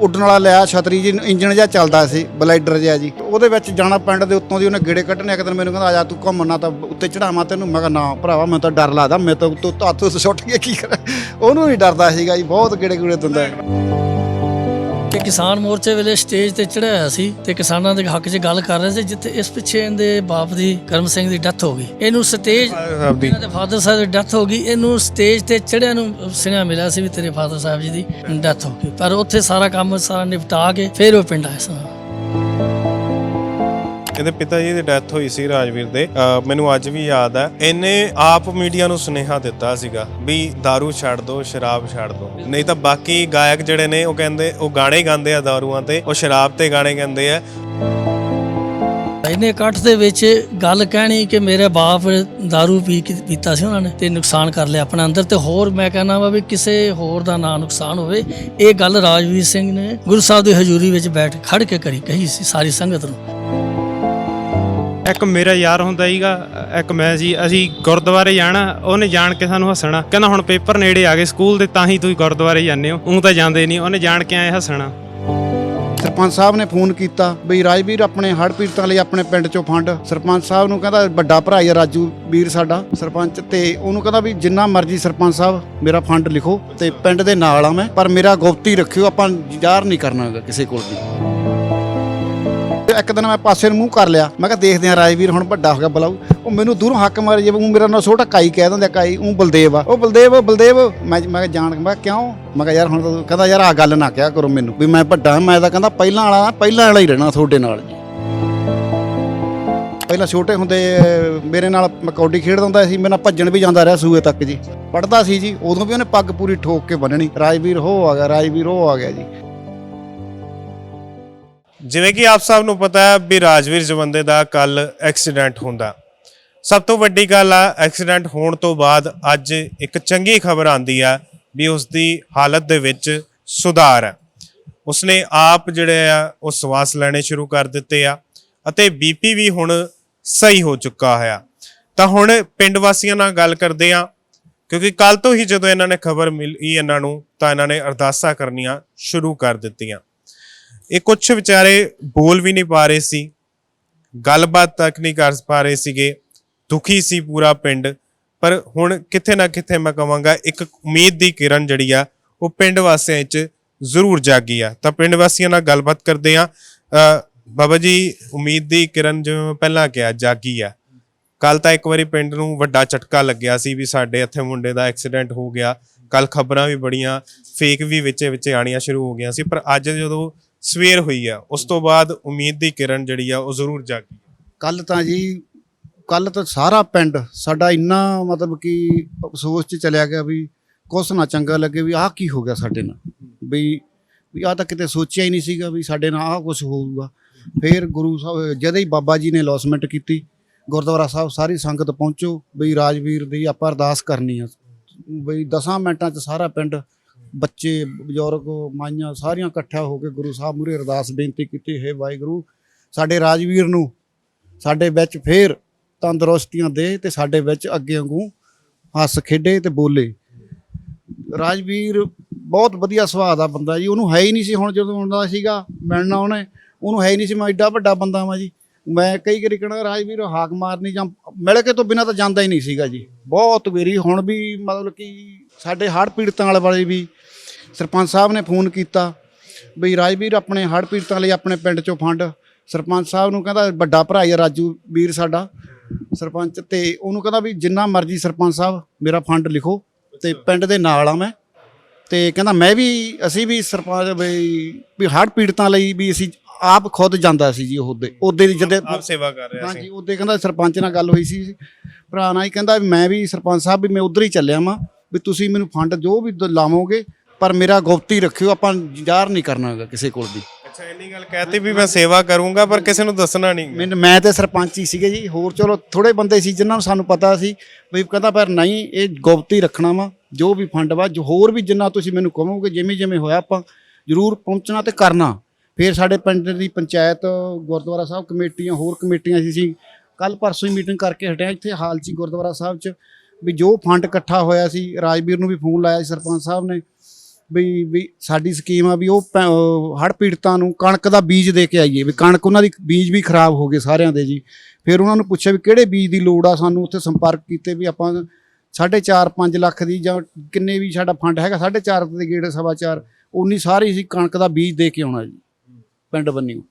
ਉੱਡਣ ਵਾਲਾ ਲਿਆ, ਛਤਰੀ ਜੀ, ਇੰਜਣ ਜਿਹਾ ਚੱਲਦਾ ਸੀ ਬਲਾਈਡਰ ਜਿਹਾ ਜੀ। ਉਹਦੇ ਵਿੱਚ ਜਾਣਾ ਪਿੰਡ ਦੇ ਉੱਤੋਂ ਦੀ ਉਹਨੇ ਗੇੜੇ ਕੱਢਣੇ, ਇੱਕ ਦਿਨ ਮੈਨੂੰ ਕਹਿੰਦਾ, ਆ ਜਾ, ਤੂੰ ਘੁੰਮਣਾ ਤਾਂ ਉੱਤੇ ਚੜਾਵਾਂ ਤੈਨੂੰ। ਮੈਂ ਕਿਹਾ, ਨਾ ਭਰਾਵਾ, ਮੈਨੂੰ ਤਾਂ ਡਰ ਲੱਗਦਾ। ਮੈਂ ਤਾਂ ਉੱਤੋਂ ਹੱਥ ਸੁੱਟ ਕੇ ਕੀ ਕਰਾਂ? ਉਹਨੂੰ ਵੀ ਡਰਦਾ ਸੀਗਾ ਜੀ, ਬਹੁਤ ਗੇੜੇ ਗੂੜੇ ਦਿੰਦਾ। ਹੈ। ਕਿ ਕਿਸਾਨ ਮੋਰਚੇ ਵੇਲੇ ਸਟੇਜ ਤੇ ਚੜਿਆ ਹੋਇਆ ਸੀ ਤੇ ਕਿਸਾਨਾਂ ਦੇ ਹੱਕ 'ਚ ਗੱਲ ਕਰ ਰਹੇ ਸੀ ਜਿੱਥੇ ਇਸ ਪਿੱਛੇ ਇਹਦੇ ਬਾਪ ਦੀ ਕਰਮ ਸਿੰਘ ਦੀ ਡੈਥ ਹੋ ਗਈ। ਇਹਨੂੰ ਸਟੇਜ ਇਹਨਾਂ ਦੇ ਫਾਦਰ ਸਾਹਿਬ ਦੀ ਡੈਥ ਹੋ ਗਈ। ਇਹਨੂੰ ਸਟੇਜ ਤੇ ਚੜਿਆ ਨੂੰ ਸੁਨੇਹਾ ਮਿਲਿਆ ਸੀ ਵੀ ਤੇਰੇ ਫਾਦਰ ਸਾਹਿਬ ਜੀ ਦੀ ਡੈਥ ਹੋ ਗਈ। ਪਰ ਉੱਥੇ ਸਾਰਾ ਕੰਮ ਸਾਰਾ ਨਿਪਟਾ ਕੇ ਫਿਰ ਉਹ ਪਿੰਡ ਆਇਆ ਸੀ। ਇਹਦੇ ਪਿਤਾ ਜੀ ਦੀ ਡੈਥ ਹੋਈ ਸੀ ਰਾਜਵੀਰ ਦੇ ਅਹ ਮੈਨੂੰ ਅੱਜ ਵੀ ਯਾਦ ਹੈ ਇਹਨੇ ਆਪ ਮੀਡੀਆ ਨੂੰ ਸੁਨੇਹਾ ਦਿੱਤਾ ਸੀਗਾ ਵੀ दारू ਛੱਡ ਦਿਓ ਸ਼ਰਾਬ ਛੱਡ ਦਿਓ ਨਹੀਂ ਤਾਂ ਬਾਕੀ ਗਾਇਕ ਜਿਹੜੇ ਨੇ ਉਹ ਕਹਿੰਦੇ ਉਹ ਗਾਣੇ ਗਾਉਂਦੇ ਆ ਦਾਰੂਆਂ ਤੇ ਉਹ ਸ਼ਰਾਬ ਤੇ ਗਾਣੇ ਗਾਉਂਦੇ ਆ ਇਹਨੇ ਇਕੱਠ ਦੇ ਵਿੱਚ ਗੱਲ ਕਹਿਣੀ ਕਿ ਮੇਰੇ ਬਾਪ दारू ਪੀ ਕੇ ਪੀਤਾ ਸੀ ਉਹਨਾਂ ਨੇ ਤੇ ਨੁਕਸਾਨ ਕਰ ਲਿਆ ਆਪਣਾ ਅੰਦਰ ਤੇ ਹੋਰ ਮੈਂ ਕਹਿੰਦਾ ਵਾ ਵੀ ਕਿਸੇ ਹੋਰ ਦਾ ਨਾ ਨੁਕਸਾਨ ਹੋਵੇ ਇਹ ਗੱਲ ਰਾਜਵੀਰ ਸਿੰਘ ਨੇ ਗੁਰੂ ਸਾਹਿਬ ਦੀ ਹਜ਼ੂਰੀ ਵਿੱਚ ਬੈਠ ਖੜ ਕੇ ਕਰੀ ਕਹੀ ਸੀ ਸਾਰੀ ਸੰਗਤ ਨੂੰ ਇੱਕ ਮੇਰਾ ਯਾਰ ਹੁੰਦਾ ਸੀਗਾ, ਇੱਕ ਮੈਂ ਸੀ, ਅਸੀਂ ਗੁਰਦੁਆਰੇ ਜਾਣਾ, ਉਹਨੇ ਜਾਣ ਕੇ ਸਾਨੂੰ ਹੱਸਣਾ। ਕਹਿੰਦਾ ਹੁਣ ਪੇਪਰ ਨੇੜੇ ਆ ਗਏ ਸਕੂਲ ਦੇ, ਤਾਂ ਹੀ ਤੁਸੀਂ ਗੁਰਦੁਆਰੇ ਜਾਂਦੇ ਹੋ। ਉਹ ਤਾਂ ਜਾਂਦੇ ਨਹੀਂ, ਉਹਨੇ ਜਾਣ ਕੇ ਆਏ ਹੱਸਣਾ। ਸਰਪੰਚ ਸਾਹਿਬ ਨੇ ਫੋਨ ਕੀਤਾ, ਬਈ ਰਾਜਵੀਰ ਆਪਣੇ ਹੜ੍ਹ ਪੀੜਤਾਂ ਲਈ ਆਪਣੇ ਪਿੰਡ ਚੋਂ ਫੰਡ। ਸਰਪੰਚ ਸਾਹਿਬ ਨੂੰ ਕਹਿੰਦਾ, ਵੱਡਾ ਭਰਾ ਹੀ ਆ ਰਾਜੂ ਵੀਰ ਸਾਡਾ, ਸਰਪੰਚ। ਤੇ ਉਹਨੂੰ ਕਹਿੰਦਾ ਵੀ ਜਿੰਨਾ ਮਰਜ਼ੀ ਸਰਪੰਚ ਸਾਹਿਬ, ਮੇਰਾ ਫੰਡ ਲਿਖੋ ਤੇ ਪਿੰਡ ਦੇ ਨਾਲ ਆ ਮੈਂ, ਪਰ ਮੇਰਾ ਗੁਪਤੀ ਰੱਖਿਓ, ਆਪਾਂ ਜ਼ਾਹਰ ਨਹੀਂ ਕਰਨਾ ਕਿਸੇ ਕੋਲ ਵੀ। ਇੱਕ ਦਿਨ ਮੈਂ ਪਾਸੇ ਨੂੰ ਮੂੰਹ ਕਰ ਲਿਆ। ਮੈਂ ਕਿਹਾ ਦੇਖਦੇ ਆ ਰਾਜਵੀਰ ਹੁਣ ਵੱਡਾ ਹੋ ਗਿਆ ਬਲਾਉ ਉਹ ਮੈਨੂੰ ਦੂਰੋਂ ਹੱਕ ਮਾਰੇ ਜੇ ਉਹ ਮੇਰਾ ਨਾਂ ਛੋਟਾ ਕਾਈ ਕਹਿ ਦਿੰਦੇ, ਕਾਈ, ਉਹ ਬਲਦੇਵ ਆ। ਉਹ ਬਲਦੇਵ ਬਲਦੇਵ, ਮੈਂ ਮੈਂ ਕਿਹਾ ਜਾਣ ਮੈਂ ਕਿਹਾ ਕਿਉਂ? ਮੈਂ ਕਿਹਾ ਯਾਰ ਹੁਣ ਤਾਂ ਕਹਿੰਦਾ ਯਾਰ ਆ ਗੱਲ ਨਾ ਕਿਹਾ ਕਰੋ ਮੈਨੂੰ, ਵੀ ਮੈਂ ਵੱਡਾ, ਮੈਂ ਤਾਂ ਕਹਿੰਦਾ ਪਹਿਲਾਂ ਵਾਲਾ ਪਹਿਲਾਂ ਵਾਲਾ ਹੀ ਰਹਿਣਾ ਤੁਹਾਡੇ ਨਾਲ ਜੀ। ਪਹਿਲਾਂ ਛੋਟੇ ਹੁੰਦੇ, ਮੇਰੇ ਨਾਲ ਮੈਂ ਖੇਡਦਾ ਹੁੰਦਾ ਸੀ, ਮੇਰੇ ਨਾਲ ਭੱਜਣ ਵੀ ਜਾਂਦਾ ਰਿਹਾ ਸੂਏ ਤੱਕ ਜੀ। ਪੜਦਾ ਸੀ ਜੀ, ਉਦੋਂ ਵੀ ਉਹਨੇ ਪੱਗ ਪੂਰੀ ਠੋਕ ਕੇ ਬੰਨਣੀ ਰਾਜਵੀਰ ਹੋ ਆ ਗਿਆ, ਰਾਜਵੀਰ ਹੋ ਆ ਗਿਆ ਜੀ। ਜਿਵੇਂ ਕਿ ਆਪ ਸਭ ਨੂੰ ਪਤਾ ਹੈ ਵੀ ਰਾਜਵੀਰ ਜਵੰਦੇ ਦਾ ਕੱਲ ਐਕਸੀਡੈਂਟ ਹੁੰਦਾ। ਸਭ ਤੋਂ ਵੱਡੀ ਗੱਲ ਆ, ਐਕਸੀਡੈਂਟ ਹੋਣ ਤੋਂ ਬਾਅਦ ਅੱਜ ਇੱਕ ਚੰਗੀ ਖਬਰ ਆਂਦੀ ਆ ਵੀ ਉਸ ਦੀ ਹਾਲਤ ਦੇ ਵਿੱਚ ਸੁਧਾਰ ਹੈ। ਉਸਨੇ ਆਪ ਜਿਹੜੇ ਆ, ਉਹ ਸਵਾਸ ਲੈਣੇ ਸ਼ੁਰੂ ਕਰ ਦਿੱਤੇ ਆ ਅਤੇ ਬੀਪੀ ਵੀ ਹੁਣ ਸਹੀ ਹੋ ਚੁੱਕਾ ਹੋਇਆ। ਤਾਂ ਹੁਣ ਪਿੰਡ ਵਾਸੀਆਂ ਨਾਲ ਗੱਲ ਕਰਦੇ ਆ ਕਿਉਂਕਿ ਕੱਲ ਤੋਂ ਹੀ ਜਦੋਂ ਇਹਨਾਂ ਨੇ ਖਬਰ ਮਿਲੀ ਇਹਨਾਂ ਨੂੰ, ਤਾਂ ਇਹਨਾਂ ਨੇ ਅਰਦਾਸਾਂ ਕਰਨੀਆਂ ਸ਼ੁਰੂ ਕਰ ਦਿੱਤੀਆਂ। ਇਹ ਕੁਝ ਵਿਚਾਰੇ ਬੋਲ ਵੀ ਨਹੀਂ ਪਾ ਰਹੇ ਸੀ, ਗੱਲਬਾਤ ਤੱਕ ਨਹੀਂ ਕਰ ਪਾ ਰਹੇ ਸੀਗੇ, ਦੁਖੀ ਸੀ ਪੂਰਾ ਪਿੰਡ। ਪਰ ਹੁਣ ਕਿਤੇ ਨਾ ਕਿਤੇ ਮੈਂ ਕਹਾਂਗਾ, ਇੱਕ ਉਮੀਦ ਦੀ ਕਿਰਨ ਜਿਹੜੀ ਆ, ਉਹ ਪਿੰਡ ਵਾਸੀਆਂ 'ਚ ਜ਼ਰੂਰ ਜਾਗੀ ਆ। ਤਾਂ ਪਿੰਡ ਵਾਸੀਆਂ ਨਾਲ ਗੱਲਬਾਤ ਕਰਦੇ ਆ ਬਾਬਾ ਜੀ, ਉਮੀਦ ਦੀ ਕਿਰਨ ਜਿਵੇਂ ਮੈਂ ਪਹਿਲਾਂ ਕਿਹਾ, ਜਾਗੀ ਆ। ਕੱਲ ਤਾਂ ਇੱਕ ਵਾਰੀ ਪਿੰਡ ਨੂੰ ਵੱਡਾ ਝਟਕਾ ਲੱਗਿਆ ਸੀ ਵੀ ਸਾਡੇ ਇੱਥੇ ਮੁੰਡੇ ਦਾ ਐਕਸੀਡੈਂਟ ਹੋ ਗਿਆ। ਕੱਲ ਖਬਰਾਂ ਵੀ ਬੜੀਆਂ, ਫੇਕ ਵੀ ਵਿੱਚ ਵਿੱਚੇ ਆਣੀਆਂ ਸ਼ੁਰੂ ਹੋ ਗਈਆਂ ਸੀ। ਪਰ ਅੱਜ ਜਦੋਂ ਸਵੇਰ ਹੋਈ ਆ, ਉਸ ਤੋਂ ਬਾਅਦ ਉਮੀਦ ਦੀ ਕਿਰਨ ਜਿਹੜੀ ਆ, ਉਹ ਜ਼ਰੂਰ ਜਾਗੀ। ਕੱਲ ਤਾਂ ਜੀ ਕੱਲ ਤਾਂ ਸਾਰਾ ਪਿੰਡ ਸਾਡਾ ਇੰਨਾ ਮਤਲਬ ਕਿ ਅਫਸੋਸ ਚ ਚਲਿਆ ਗਿਆ ਵੀ ਕੁਛ ਨਾ ਚੰਗਾ ਲੱਗੇ ਵੀ ਆਹ ਕੀ ਹੋ ਗਿਆ ਸਾਡੇ ਨਾਲ। ਵੀ ਵੀ ਆਹ ਤਾਂ ਕਿਤੇ ਸੋਚਿਆ ਹੀ ਨਹੀਂ ਸੀਗਾ ਵੀ ਸਾਡੇ ਨਾਲ ਆਹ ਕੁਝ ਹੋਊਗਾ। ਫਿਰ ਗੁਰੂ ਸਾਹਿਬ, ਜਦੋਂ ਹੀ ਬਾਬਾ ਜੀ ਨੇ ਅਲੌਸਮੈਂਟ ਕੀਤੀ, ਗੁਰਦੁਆਰਾ ਸਾਹਿਬ ਸਾਰੀ ਸੰਗਤ ਪਹੁੰਚੋ ਬਈ ਰਾਜਵੀਰ ਦੀ ਆਪਾਂ ਅਰਦਾਸ ਕਰਨੀ ਆ। ਬਈ 10 ਮਿੰਟਾਂ ਚ ਸਾਰਾ ਪਿੰਡ ਬੱਚੇ, ਬਜ਼ੁਰਗ, ਮਾਈਆਂ ਸਾਰੀਆਂ ਇਕੱਠਾ ਹੋ ਕੇ ਗੁਰੂ ਸਾਹਿਬ ਮੂਹਰੇ ਅਰਦਾਸ ਬੇਨਤੀ ਕੀਤੀ, ਹੈ ਵਾਹਿਗੁਰੂ, ਸਾਡੇ ਰਾਜਵੀਰ ਨੂੰ ਸਾਡੇ ਵਿੱਚ ਫੇਰ ਤੰਦਰੁਸਤੀਆਂ ਦੇ ਤੇ ਸਾਡੇ ਵਿੱਚ ਅੱਗੇ ਵਾਂਗੂ ਹੱਸ ਖੇਡੇ ਤੇ ਬੋਲੇ। ਰਾਜਵੀਰ ਬਹੁਤ ਵਧੀਆ ਸੁਭਾਅ ਦਾ ਬੰਦਾ ਜੀ, ਉਹਨੂੰ ਹੈ ਹੀ ਨਹੀਂ ਸੀ ਹੁਣ ਜਦੋਂ ਆਉਂਦਾ ਸੀਗਾ, ਮਿਲਣਾ ਉਹਨੇ, ਉਹਨੂੰ ਹੈ ਹੀ ਨਹੀਂ ਸੀ, ਮੈਂ ਐਡਾ ਵੱਡਾ ਬੰਦਾ ਵਾਂ ਜੀ। ਮੈਂ ਕਈ ਵਾਰੀ ਕਹਣਾ, ਰਾਜਵੀਰ ਹਾਕ ਮਾਰਨੀ ਜਾਂ ਮਿਲ ਕੇ ਤੋਂ ਬਿਨਾਂ ਤਾਂ ਜਾਂਦਾ ਹੀ ਨਹੀਂ ਸੀਗਾ ਜੀ। ਬਹੁਤ ਵਾਰੀ ਹੁਣ ਵੀ ਮਤਲਬ ਕਿ ਸਾਡੇ ਹੜ੍ਹ ਪੀੜਤਾਂ ਵਾਲੇ ਵਾਲੇ ਵੀ ਸਰਪੰਚ ਸਾਹਿਬ ਨੇ ਫੋਨ ਕੀਤਾ ਬਈ ਰਾਜਵੀਰ ਆਪਣੇ ਹੜ੍ਹ ਪੀੜਤਾਂ ਲਈ ਆਪਣੇ ਪਿੰਡ ਚੋਂ ਫੰਡ। ਸਰਪੰਚ ਸਾਹਿਬ ਨੂੰ ਕਹਿੰਦਾ ਵੱਡਾ ਭਰਾ ਹੀ ਆ ਰਾਜੂ ਵੀਰ ਸਾਡਾ। ਸਰਪੰਚ ਤੇ ਉਹਨੂੰ ਕਹਿੰਦਾ ਵੀ ਜਿੰਨਾ ਮਰਜ਼ੀ ਸਰਪੰਚ ਸਾਹਿਬ ਮੇਰਾ ਫੰਡ ਲਿਖੋ ਤੇ ਪਿੰਡ ਦੇ ਨਾਲ ਆ ਮੈਂ। ਤੇ ਕਹਿੰਦਾ ਮੈਂ ਵੀ ਅਸੀਂ ਵੀ ਸਰਪੰਚ ਬਈ ਵੀ ਹੜ੍ਹ ਪੀੜਤਾਂ ਲਈ ਵੀ ਅਸੀਂ ਆਪ ਖੁਦ ਜਾਂਦਾ ਸੀ ਜੀ ਉਹਦੇ ਉਹਦੇ ਦੀ ਜਦੇ ਆਪ ਸੇਵਾ ਕਰ ਰਿਹਾ ਸੀ। ਹਾਂਜੀ ਉਹਦੇ ਕਹਿੰਦਾ ਸਰਪੰਚ ਨਾਲ ਗੱਲ ਹੋਈ ਸੀ। ਭਰਾ ਨਾਲ ਹੀ ਕਹਿੰਦਾ ਵੀ ਮੈਂ ਵੀ ਸਰਪੰਚ ਸਾਹਿਬ ਵੀ ਮੈਂ ਉਧਰ ਹੀ ਚੱਲਿਆ ਵਾਂ। ਵੀ ਤੁਸੀਂ ਮੈਨੂੰ ਫੰਡ ਜੋ ਵੀ ਲਾਵੋਗੇ ਪਰ ਮੇਰਾ ਗੁਪਤੀ ਰੱਖਿਓ ਆਪਾਂ ਜ਼ਾਹਰ ਨਹੀਂ ਕਰਨਾ ਹੈਗਾ ਕਿਸੇ ਕੋਲ ਵੀ। ਅੱਛਾ ਇੰਨੀ ਗੱਲ ਕਹਿਤੀ ਵੀ ਮੈਂ ਸੇਵਾ ਕਰੂੰਗਾ ਪਰ ਕਿਸੇ ਨੂੰ ਦੱਸਣਾ ਨਹੀਂ ਮੈਨੂੰ ਮੈਂ ਤੇ ਸਰਪੰਚ ਹੀ ਸੀਗੇ ਜੀ ਹੋਰ ਚਲੋ ਥੋੜੇ ਬੰਦੇ ਸੀ ਜਿਨ੍ਹਾਂ ਨੂੰ ਸਾਨੂੰ ਪਤਾ ਸੀ ਵੀ ਕਹਿੰਦਾ ਪਰ ਨਹੀਂ ਇਹ ਗੁਪਤੀ ਰੱਖਣਾ ਵਾ ਜੋ ਵੀ ਫੰਡ ਵਾ ਜੋ ਹੋਰ ਵੀ ਜਿੰਨਾ ਤੁਸੀਂ ਮੈਨੂੰ ਕਹੋਗੇ ਜਿਵੇਂ ਜਿਵੇਂ ਹੋਇਆ ਆਪਾਂ ਜ਼ਰੂਰ ਪਹੁੰਚਣਾ ਤੇ ਕਰਨਾ। ਫਿਰ ਸਾਡੇ ਪਿੰਡ ਦੀ ਪੰਚਾਇਤ ਗੁਰਦੁਆਰਾ ਸਾਹਿਬ ਕਮੇਟੀਆਂ ਹੋਰ ਕਮੇਟੀਆਂ ਸੀ ਸੀ ਕੱਲ ਪਰਸੋਂ ਹੀ ਮੀਟਿੰਗ ਕਰਕੇ ਹਟਿਆ ਇੱਥੇ ਹਾਲ 'ਚ ਹੀ ਗੁਰਦੁਆਰਾ ਸਾਹਿਬ 'ਚ ਵੀ ਜੋ ਫੰਡ ਇਕੱਠਾ ਹੋਇਆ ਸੀ ਰਾਜਵੀਰ ਨੂੰ ਵੀ ਫੋਨ ਲਾਇਆ ਸੀ ਸਰਪੰਚ ਸਾਹਿਬ ਨੇ ਵੀ ਵੀ ਸਾਡੀ ਸਕੀਮ ਆ ਵੀ ਉਹ ਹੜ ਪੀੜਤਾਂ ਨੂੰ ਕਣਕ ਦਾ ਬੀਜ ਦੇ ਕੇ ਆਈਏ, ਵੀ ਕਣਕ ਉਹਨਾਂ ਦੀ ਬੀਜ ਵੀ ਖਰਾਬ ਹੋ ਗਏ ਸਾਰਿਆਂ ਦੇ ਜੀ। ਫਿਰ ਉਹਨਾਂ ਨੂੰ ਪੁੱਛਿਆ ਵੀ ਕਿਹੜੇ ਬੀਜ ਦੀ ਲੋੜ ਆ ਸਾਨੂੰ ਉੱਥੇ ਸੰਪਰਕ ਕੀਤੇ ਵੀ ਆਪਾਂ 4.5 5 ਲੱਖ ਦੀ ਜਾਂ ਕਿੰਨੇ ਵੀ ਸਾਡਾ ਫੰਡ ਹੈਗਾ 4.5 ਦੇ ਗੇੜ ਸਵਾ ਚਾਰ ਉਨੀ ਸਾਰੀ ਅਸੀਂ ਕਣਕ ਦਾ ਬੀਜ ਦੇ ਕੇ ਆਉਣਾ ਜੀ, ਪਿੰਡ ਬੰਨਿਓ।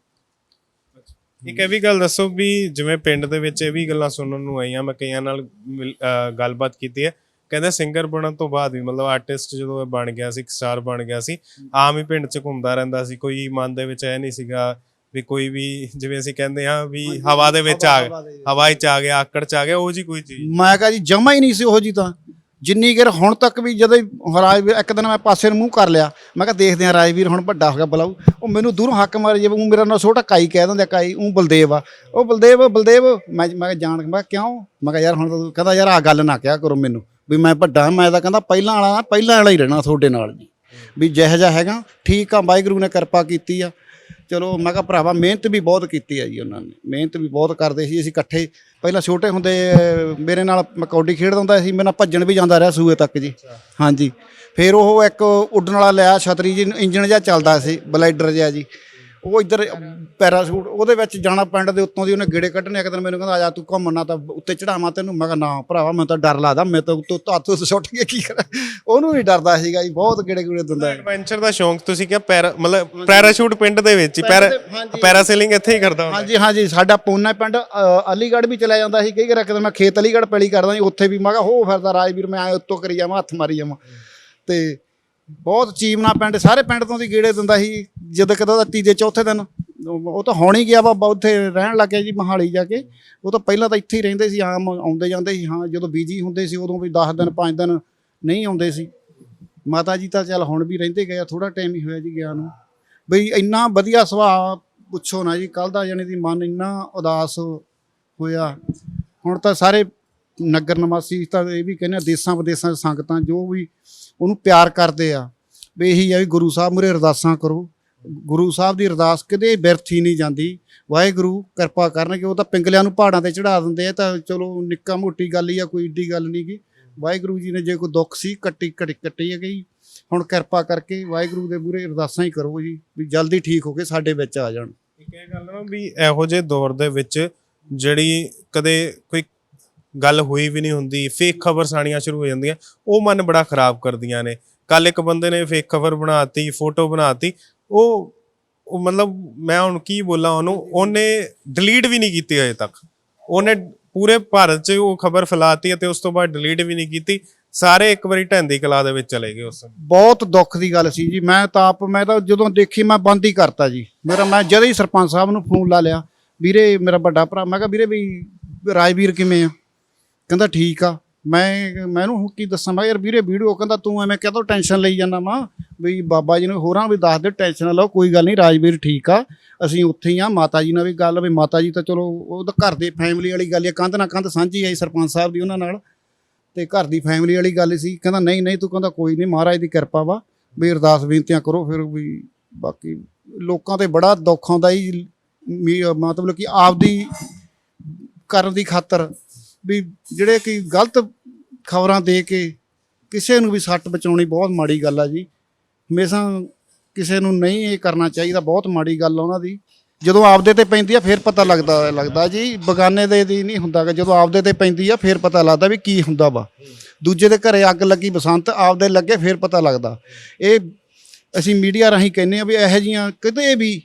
ਇੱਕ ਇਹ ਵੀ ਗੱਲ ਦੱਸੋ ਵੀ ਜਿਵੇਂ ਪਿੰਡ ਦੇ ਵਿੱਚ ਇਹ ਵੀ ਗੱਲਾਂ ਸੁਣਨ ਨੂੰ ਆਈਆਂ, ਮੈਂ ਕਈਆਂ ਨਾਲ ਮਿਲ- ਗੱਲਬਾਤ ਕੀਤੀ ਹੈ। ਕਹਿੰਦੇ ਸਿੰਗਰ ਬਣਨ ਤੋਂ ਬਾਅਦ ਵੀ ਮਤਲਬ ਆਰਟਿਸਟ ਜਦੋਂ ਇਹ ਬਣ ਗਿਆ ਸੀ ਸਟਾਰ ਬਣ ਗਿਆ ਸੀ ਆਮ ਹੀ ਪਿੰਡ 'ਚ ਘੁੰਮਦਾ ਰਹਿੰਦਾ ਸੀ ਕੋਈ ਮਨ ਦੇ ਵਿੱਚ ਇਹ ਨਹੀਂ ਸੀਗਾ ਵੀ ਕੋਈ ਵੀ ਜਿਵੇਂ ਅਸੀਂ ਕਹਿੰਦੇ ਹਾਂ ਵੀ ਹਵਾ ਦੇ ਵਿੱਚ ਆ ਗਿਆ ਹਵਾ 'ਚ ਆ ਗਿਆ ਆਕੜ 'ਚ ਆ ਗਿਆ ਉਹ ਜੀ ਕੋਈ ਚੀਜ਼ ਮੈਂ ਕਹਾਂ ਜੀ ਜਮਾ ਹੀ ਨਹੀਂ ਸੀ ਉਹ ਜੀ ਤਾਂ। ਜਿੰਨੀ ਗਿਰ ਹੁਣ ਤੱਕ ਵੀ ਜਦੋਂ ਰਾਜਵੀਰ ਇੱਕ ਦਿਨ ਮੈਂ ਪਾਸੇ ਨੂੰ ਮੂੰਹ ਕਰ ਲਿਆ ਮੈਂ ਕਿਹਾ ਦੇਖਦੇ ਆ ਰਾਜਵੀਰ ਹੁਣ ਵੱਡਾ ਹੋ ਗਿਆ ਬਲਾਉ ਉਹ ਮੈਨੂੰ ਦੂਰੋਂ ਹੱਕ ਮਾਰੇ ਜੇ ਉਹ ਮੇਰਾ ਨਾਂ ਛੋਟਾ ਕਾਈ ਕਹਿ ਦਿੰਦੇ ਕਾਈ ਉਹ ਬਲਦੇਵ ਆ। ਉਹ ਬਲਦੇਵ ਬਲਦੇਵ ਮੈਂ ਮੈਂ ਜਾਣ ਮੈਂ ਕਿਉਂ? ਮੈਂ ਕਿਹਾ ਯਾਰ ਹੁਣ ਕਹਿੰਦਾ ਯਾਰ ਆ ਗੱਲ ਨਾ ਕਿਹਾ ਕਰੋ ਮੈਨੂੰ। ਵੀ ਮੈਂ ਵੱਡਾ ਮੈਂ ਤਾਂ ਕਹਿੰਦਾ ਪਹਿਲਾਂ ਵਾਲਾ ਨਾ ਪਹਿਲਾਂ ਵਾਲਾ ਹੀ ਰਹਿਣਾ ਤੁਹਾਡੇ ਨਾਲ ਜੀ। ਵੀ ਜਿਹੋ ਜਿਹਾ ਹੈਗਾ ਠੀਕ ਆ ਵਾਹਿਗੁਰੂ ਨੇ ਕਿਰਪਾ ਕੀਤੀ ਆ। ਚਲੋ ਮੈਂ ਕਿਹਾ ਭਰਾਵਾ ਮਿਹਨਤ ਵੀ ਬਹੁਤ ਕੀਤੀ ਆ ਜੀ ਉਹਨਾਂ ਨੇ। ਮਿਹਨਤ ਵੀ ਬਹੁਤ ਕਰਦੇ ਸੀ ਅਸੀਂ ਇਕੱਠੇ। ਪਹਿਲਾਂ ਛੋਟੇ ਹੁੰਦੇ ਮੇਰੇ ਨਾਲ ਮੈਂ ਕਬੱਡੀ ਖੇਡਦਾ ਹੁੰਦਾ ਸੀ ਮੇਰੇ ਨਾਲ ਭੱਜਣ ਵੀ ਜਾਂਦਾ ਰਿਹਾ ਸੂਏ ਤੱਕ ਜੀ। ਹਾਂਜੀ। ਫਿਰ ਉਹ ਇੱਕ ਉੱਡਣ ਵਾਲਾ ਲਿਆ ਛਤਰੀ ਜੀ ਇੰਜਣ ਜਿਹਾ ਚੱਲਦਾ ਸੀ ਬਲਾਈਡਰ ਜਿਹਾ ਜੀ। ਉਹ ਇੱਧਰ ਪੈਰਾਸ਼ੂਟ ਉਹਦੇ ਵਿੱਚ ਜਾਣਾ ਪਿੰਡ ਦੇ ਉੱਤੋਂ ਦੀ ਉਹਨੇ ਗੇੜੇ ਕੱਢਣੇ ਇੱਕ ਦਿਨ ਮੈਨੂੰ ਕਹਿੰਦਾ ਆ ਜਾ ਤੂੰ ਘੁੰਮਣਾ ਤਾਂ ਉੱਤੇ ਚੜਾਵਾਂ ਤੈਨੂੰ। ਮੈਂ ਕਿਹਾ ਨਾ ਭਰਾਵਾ ਮੈਨੂੰ ਤਾਂ ਡਰ ਲੱਗਦਾ। ਮੈਂ ਤਾਂ ਉੱਤੋਂ ਹੱਥ ਤੋਂ ਸੁੱਟ ਕੇ ਕੀ ਕਰਾਂ? ਉਹਨੂੰ ਵੀ ਡਰਦਾ ਸੀਗਾ ਜੀ ਬਹੁਤ ਗੇੜੇ ਗੇੜੇ ਦਿੰਦਾ। ਐਡਵੈਂਚਰ ਦਾ ਸ਼ੌਂਕ ਤੁਸੀਂ ਕਿਹਾ ਪੈਰਾ ਮਤਲਬ ਪੈਰਾਸ਼ੂਟ ਪਿੰਡ ਦੇ ਵਿੱਚ ਹੀ। ਪੈਰਾਸੇਲਿੰਗ ਇੱਥੇ ਹੀ ਕਰਦਾ ਹੁੰਦਾ। ਹਾਂਜੀ ਹਾਂਜੀ। ਸਾਡਾ ਪੂਨਾ ਪਿੰਡ ਅਲੀਗੜ੍ਹ ਵੀ ਚਲਾ ਜਾਂਦਾ ਸੀ। ਕਈ ਵਾਰ ਕਦੇ ਮੈਂ ਖੇਤ ਅਲੀਗੜ੍ਹ ਪੈਲੀ ਕਰਦਾ ਸੀ ਉੱਥੇ ਵੀ ਮੈਂ ਕਿਹਾ ਹੋ ਫਿਰਦਾ ਰਾਜਵੀਰ ਮੈਂ ਐਂ ਉੱਤੋਂ ਕਰੀ ਜਾਵਾਂ ਹੱਥ ਮਾਰੀ ਜਾਵਾਂ। ਤੇ ਬਹੁਤ ਚੀਮਨਾ ਪਿੰਡ, ਸਾਰੇ ਪਿੰਡ ਤੋਂ ਦੀ ਗੇੜੇ ਦਿੰਦਾ ਸੀ, ਜਦੋਂ ਕਦੋਂ ਦਾ ਤੀਜੇ ਚੌਥੇ ਦਿਨ। ਉਹ ਤਾਂ ਹੁਣ ਹੀ ਗਿਆ ਬਾਬਾ, ਉੱਥੇ ਰਹਿਣ ਲੱਗ ਗਿਆ ਜੀ ਮਹਾਲੀ ਜਾ ਕੇ। ਉਹ ਤਾਂ ਪਹਿਲਾਂ ਤਾਂ ਇੱਥੇ ਹੀ ਰਹਿੰਦੇ ਸੀ, ਆਮ ਆਉਂਦੇ ਜਾਂਦੇ ਸੀ। ਹਾਂ, ਜਦੋਂ ਬੀਜੀ ਹੁੰਦੇ ਸੀ, ਉਦੋਂ ਵੀ 10 ਦਿਨ 5 ਦਿਨ ਨਹੀਂ ਆਉਂਦੇ ਸੀ। ਮਾਤਾ ਜੀ ਤਾਂ ਚੱਲ ਹੁਣ ਵੀ ਰਹਿੰਦੇ ਗਏ ਥੋੜਾ ਟਾਈਮ ਹੀ ਹੋਇਆ ਜੀ ਗਿਆ ਨੂੰ। ਬਈ ਇੰਨਾ ਵਧੀਆ ਸੁਭਾਅ, ਪੁੱਛੋ ਨਾ ਜੀ ਕੱਲ ਦਾ ਜਾਣੀ ਦੀ ਮਨ ਇੰਨਾ ਉਦਾਸ ਹੋਇਆ। ਹੁਣ ਤਾਂ ਸਾਰੇ ਨਗਰ ਨਿਵਾਸੀ ਤਾਂ ਇਹ ਵੀ ਕਹਿੰਦੇ ਦੇਸਾਂ ਵਿਦੇਸਾਂ ਸੰਗਤਾਂ, ਜੋ ਵੀ ਉਹਨੂੰ ਪਿਆਰ ਕਰਦੇ ਆ। ਵੀ ਇਹੀ ਆ ਵੀ ਗੁਰੂ ਸਾਹਿਬ ਮੁਰੇ ਅਰਦਾਸਾਂ ਕਰੋ। ਗੁਰੂ ਸਾਹਿਬ ਦੀ ਅਰਦਾਸ ਕਦੇ ਬਿਰਥ ਹੀ ਨਹੀਂ ਜਾਂਦੀ। ਵਾਹਿਗੁਰੂ ਕਿਰਪਾ ਕਰਨਗੇ ਉਹ ਤਾਂ ਪਿੰਗਲਿਆਂ ਨੂੰ ਪਹਾੜਾਂ ਤੇ ਚੜਾ ਦਿੰਦੇ ਆ, ਤਾਂ ਚਲੋ ਨਿੱਕਾ ਮੋਟੀ ਗੱਲ ਹੀ ਆ, ਕੋਈ ਏਡੀ ਗੱਲ ਨਹੀਂ ਗੀ। ਵਾਹਿਗੁਰੂ ਜੀ ਨੇ ਜੇ ਕੋਈ ਦੁੱਖ ਸੀ, ਕੱਟੀ ਕੱਟੀ ਕੱਟੀ ਹੈ ਗਈ ਹੁਣ ਕਿਰਪਾ ਕਰਕੇ ਵਾਹਿਗੁਰੂ ਦੇ ਮੂਰੇ ਅਰਦਾਸਾਂ ਹੀ ਕਰੋ ਜੀ, ਵੀ ਜਲਦੀ ਠੀਕ ਹੋ ਕੇ ਸਾਡੇ ਵਿੱਚ ਆ ਜਾਣ। ਇੱਕ ਇਹ ਗੱਲ ਨਾ ਵੀ ਇਹੋ ਜਿਹੇ ਦੌਰ ਦੇ ਵਿੱਚ ਜਿਹੜੀ ਕਦੇ ਕੋਈ ਗੱਲ ਹੋਈ ਵੀ ਨਹੀਂ ਹੁੰਦੀ ਫੇਕ ਖਬਰ ਸਾਣੀਆਂ ਸ਼ੁਰੂ ਹੋ ਜਾਂਦੀਆਂ। ਉਹ ਮਨ ਬੜਾ ਖਰਾਬ ਕਰਦੀਆਂ ਨੇ। ਕੱਲ ਇੱਕ ਬੰਦੇ ਨੇ ਫੇਕ ਖਬਰ ਬਣਾਤੀ, ਫੋਟੋ ਬਣਾਤੀ। ਉਹ ਉਹ ਮਤਲਬ ਮੈਂ ਹੁਣ ਕੀ ਬੋਲਾਂ ਉਹਨੂੰ, ਉਹਨੇ ਡਿਲੀਟ ਵੀ ਨਹੀਂ ਕੀਤੀ ਅਜੇ ਤੱਕ। ਉਹਨੇ ਪੂਰੇ ਭਾਰਤ 'ਚ ਉਹ ਖਬਰ ਫੈਲਾਤੀ ਅਤੇ ਉਸ ਤੋਂ ਬਾਅਦ ਡਿਲੀਟ ਵੀ ਨਹੀਂ ਕੀਤੀ। ਸਾਰੇ ਇੱਕ ਵਾਰੀ ਢੈਂਦੀ ਕਲਾ ਦੇ ਵਿੱਚ ਚਲੇ ਗਏ ਉਸ ਬਹੁਤ ਦੁੱਖ ਦੀ ਗੱਲ ਸੀ ਜੀ। ਮੈਂ ਤਾਂ ਆਪ, ਮੈਂ ਤਾਂ ਜਦੋਂ ਦੇਖੀ ਮੈਂ ਬੰਦ ਹੀ ਕਰਤਾ ਜੀ। ਮੇਰਾ, ਮੈਂ ਜਦੋਂ ਹੀ ਸਰਪੰਚ ਸਾਹਿਬ ਨੂੰ ਫੋਨ ਲਾ ਲਿਆ, ਵੀਰੇ ਮੇਰਾ ਵੱਡਾ ਭਰਾ, ਮੈਂ ਕਿਹਾ ਵੀਰੇ ਵੀ ਰਾਜਵੀਰ ਕਿਵੇਂ ਆ? ਕਹਿੰਦਾ ਠੀਕ ਆ। ਮੈਂ, ਮੈਨੂੰ ਹੁਣ ਕੀ ਦੱਸਾਂ? ਮੈਂ ਯਾਰ ਵੀਰੇ, ਵੀਡੀਓ ਕਹਿੰਦਾ ਤੂੰ ਐਵੇਂ ਕਦੋਂ ਟੈਨਸ਼ਨ ਲਈ ਜਾਂਦਾ ਮਾਂ ਵੀ ਬਾਬਾ ਜੀ ਨੂੰ ਹੋਰਾਂ ਵੀ ਦੱਸ ਦੇ ਟੈਨਸ਼ਨ ਨਾ ਲਓ, ਕੋਈ ਗੱਲ ਨਹੀਂ, ਰਾਜਵੀਰ ਠੀਕ ਆ। ਅਸੀਂ ਉੱਥੇ ਹੀ ਆ, ਮਾਤਾ ਜੀ ਨਾਲ ਵੀ ਗੱਲ ਵੀ ਮਾਤਾ ਜੀ ਤਾਂ ਚਲੋ ਉਹ ਤਾਂ ਘਰ ਦੇ ਫੈਮਿਲੀ ਵਾਲੀ ਗੱਲ ਆ, ਕੰਧ ਨਾਲ ਕੰਧ ਸਾਂਝੀ ਆਈ ਸਰਪੰਚ ਸਾਹਿਬ ਦੀ ਉਹਨਾਂ ਨਾਲ ਤੇ ਘਰ ਦੀ ਫੈਮਿਲੀ ਵਾਲੀ ਗੱਲ ਸੀ। ਕਹਿੰਦਾ, ਨਹੀਂ ਨਹੀਂ, ਤੂੰ ਕਹਿੰਦਾ ਕੋਈ ਨਹੀਂ, ਮਹਾਰਾਜ ਦੀ ਕਿਰਪਾ ਵਾ, ਵੀ ਅਰਦਾਸ ਬੇਨਤੀਆਂ ਕਰੋ ਫਿਰ ਵੀ ਬਾਕੀ ਲੋਕਾਂ ਤੇ ਬੜਾ ਦੁੱਖ ਆਉਂਦਾ ਜੀ ਮਤਲਬ ਕਿ ਆਪਦੀ ਕਰਨ ਦੀ ਖਾਤਰ ਵੀ ਜਿਹੜੇ ਕਿ ਗਲਤ ਖਬਰਾਂ ਦੇ ਕੇ ਕਿਸੇ ਨੂੰ ਵੀ ਸੱਟ ਬਚਾਉਣੀ ਬਹੁਤ ਮਾੜੀ ਗੱਲ ਆ ਜੀ। ਹਮੇਸ਼ਾ ਕਿਸੇ ਨੂੰ ਨਹੀਂ ਇਹ ਕਰਨਾ ਚਾਹੀਦਾ, ਬਹੁਤ ਮਾੜੀ ਗੱਲ ਉਹਨਾਂ ਦੀ। ਜਦੋਂ ਆਪਦੇ ਤੇ ਪੈਂਦੀ ਆ, ਫਿਰ ਪਤਾ ਲੱਗਦਾ ਲੱਗਦਾ ਜੀ। ਬਗਾਨੇ ਦੇ ਦੀ ਨਹੀਂ ਹੁੰਦਾ ਜਦੋਂ ਆਪਦੇ ਤੇ ਪੈਂਦੀ ਆ, ਫਿਰ ਪਤਾ ਲੱਗਦਾ ਵੀ ਕੀ ਹੁੰਦਾ ਵਾ। ਦੂਜੇ ਦੇ ਘਰੇ ਅੱਗ ਲੱਗੀ ਬਸੰਤ, ਆਪਦੇ ਲੱਗੇ, ਫਿਰ ਪਤਾ ਲੱਗਦਾ। ਇਹ ਅਸੀਂ ਮੀਡੀਆ ਰਾਹੀਂ ਕਹਿੰਦੇ ਆ ਵੀ ਇਹੋ ਜੀਆਂ ਕਿਤੇ ਵੀ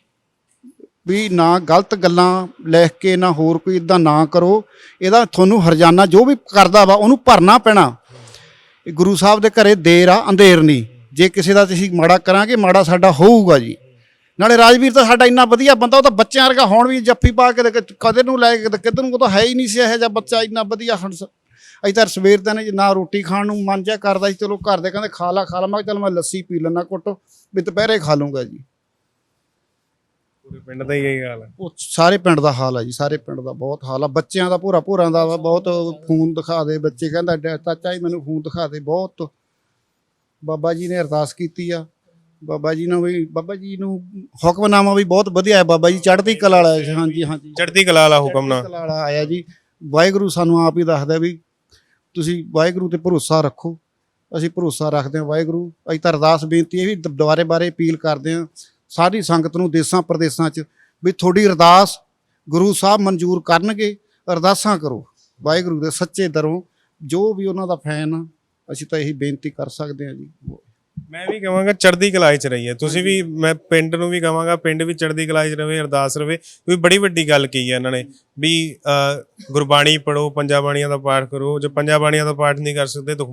ਵੀ ਨਾ ਗਲਤ ਗੱਲਾਂ ਲਿਖ ਕੇ ਨਾ ਹੋਰ ਕੋਈ ਇਦਾਂ ਨਾ ਕਰੋ। ਇਹਦਾ ਤੁਹਾਨੂੰ ਹਰਜਾਨਾ ਜੋ ਵੀ ਕਰਦਾ ਵਾ, ਉਹਨੂੰ ਭਰਨਾ ਪੈਣਾ। ਗੁਰੂ ਸਾਹਿਬ ਦੇ ਘਰੇ ਦੇਰ ਆ, ਅੰਧੇਰ ਨਹੀਂ। ਜੇ ਕਿਸੇ ਦਾ ਤੁਸੀਂ ਮਾੜਾ ਕਰਾਂਗੇ, ਮਾੜਾ ਸਾਡਾ ਹੋਊਗਾ ਜੀ। ਨਾਲੇ ਰਾਜਵੀਰ ਤਾਂ ਸਾਡਾ ਇੰਨਾ ਵਧੀਆ ਬੰਦਾ, ਉਹ ਤਾਂ ਬੱਚਿਆਂ ਵਰਗਾ ਹੋਣ ਵੀ ਜੱਫੀ ਪਾ ਕੇ ਤੇ ਕਦੇ ਨੂੰ ਲੈ ਕੇ ਤੇ ਕਿੱਧਰ ਨੂੰ, ਉਹ ਤਾਂ ਹੈ ਹੀ ਨਹੀਂ ਸੀ ਇਹੋ ਜਿਹਾ ਬੱਚਾ, ਇੰਨਾ ਵਧੀਆ ਹੁਣ ਸ- ਤਾਂ ਸਵੇਰ ਦਾ ਨੇ ਨਾ ਰੋਟੀ ਖਾਣ ਨੂੰ ਮਨ ਜਿਹਾ ਕਰਦਾ ਸੀ, ਚਲੋ ਘਰ ਦੇ ਕਹਿੰਦੇ, ਖਾ ਲਾ ਖਾ ਲਾ। ਮੈਂ ਕਿਹਾ ਮੈਂ ਲੱਸੀ ਪੀ ਲੈਣਾ ਕੁੱਟ ਵੀ ਦੁਪਹਿਰੇ ਖਾ ਲੂੰਗਾ ਜੀ। ਪੂਰੇ ਪਿੰਡ ਦਾ ਹੀ ਇਹੀ ਹਾਲ ਹੈ। ਉਹ ਸਾਰੇ ਪਿੰਡ ਦਾ ਹਾਲ ਆ ਜੀ ਸਾਰੇ ਪਿੰਡ ਦਾ ਬਹੁਤ ਹਾਲ ਆ। ਬੱਚਿਆਂ ਦਾ ਭੋਰਾ ਭੋਰਾਂ ਦਾ ਵਾ, ਬਹੁਤ ਫੋਨ ਦਿਖਾ ਦੇ ਬੱਚੇ ਕਹਿੰਦਾ ਡੈ- ਚਾਚਾ ਜੀ ਮੈਨੂੰ ਫੋਨ ਦਿਖਾ ਦੇ। ਬਹੁਤ ਬਾਬਾ ਜੀ ਨੇ ਅਰਦਾਸ ਕੀਤੀ ਆ। ਬਾਬਾ ਜੀ ਨੂੰ ਵੀ ਬਾਬਾ ਜੀ ਨੂੰ ਹੁਕਮਨਾਮਾ ਵੀ ਬਹੁਤ ਵਧੀਆ ਹੈ ਬਾਬਾ ਜੀ ਚੜ੍ਹਦੀ ਕਲਾ ਵਾਲਾ ਹੈ। ਹਾਂਜੀ ਹਾਂਜੀ। ਚੜ੍ਹਦੀ ਕਲਾ ਵਾਲਾ ਚੜ੍ਹਦੀ ਕਲਾ ਵਾਲਾ ਆਇਆ ਜੀ। ਵਾਹਿਗੁਰੂ ਸਾਨੂੰ ਆਪ ਹੀ ਦੱਸਦਾ ਵੀ ਤੁਸੀਂ ਵਾਹਿਗੁਰੂ ਤੇ ਭਰੋਸਾ ਰੱਖੋ। ਅਸੀਂ ਭਰੋਸਾ ਰੱਖਦੇ ਹਾਂ ਵਾਹਿਗੁਰੂ। ਅਸੀਂ ਤਾਂ ਅਰਦਾਸ ਬੇਨਤੀ ਇਹ ਵੀ ਦ- ਦੁਬਾਰੇ ਬਾਰੇ ਅਪੀਲ ਕਰਦੇ ਹਾਂ ਸਾਰੀ ਸੰਗਤ ਨੂੰ ਦੇਸਾਂ ਪ੍ਰਦੇਸਾਂ 'ਚ ਵੀ ਤੁਹਾਡੀ ਅਰਦਾਸ ਗੁਰੂ ਸਾਹਿਬ ਮਨਜ਼ੂਰ ਕਰਨਗੇ, ਅਰਦਾਸਾਂ ਕਰੋ। ਵਾਹਿਗੁਰੂ ਦੇ ਸੱਚੇ ਦਰੋਂ ਜੋ ਵੀ ਉਹਨਾਂ ਦਾ ਫੈਨ ਆ, ਅਸੀਂ ਤਾਂ ਇਹੀ ਬੇਨਤੀ ਕਰ ਸਕਦੇ ਹਾਂ ਜੀ। ਮੈਂ ਵੀ ਕਹਾਂਗਾ ਚੜ੍ਹਦੀ ਕਲਾ 'ਚ ਰਹੀਏ। ਤੁਸੀਂ ਵੀ ਮੈਂ ਪਿੰਡ ਨੂੰ ਵੀ ਕਹਾਂਗਾ ਪਿੰਡ ਵੀ ਚੜ੍ਹਦੀ ਕਲਾ 'ਚ ਰਵੇ ਅਰਦਾਸ ਰਵੇ। ਵੀ ਬੜੀ ਵੱਡੀ ਗੱਲ ਕਹੀ ਹੈ ਇਹਨਾਂ ਨੇ ਵੀ ਅਹ, ਗੁਰਬਾਣੀ ਪੜੋ ਪੰਜਾਂ ਦਾ ਪਾਠ ਕਰੋ। ਜੇ ਪੰਜਾਂ ਦਾ ਪਾਠ ਨਹੀਂ ਕਰ ਸਕਦੇ ਦੁੱਖ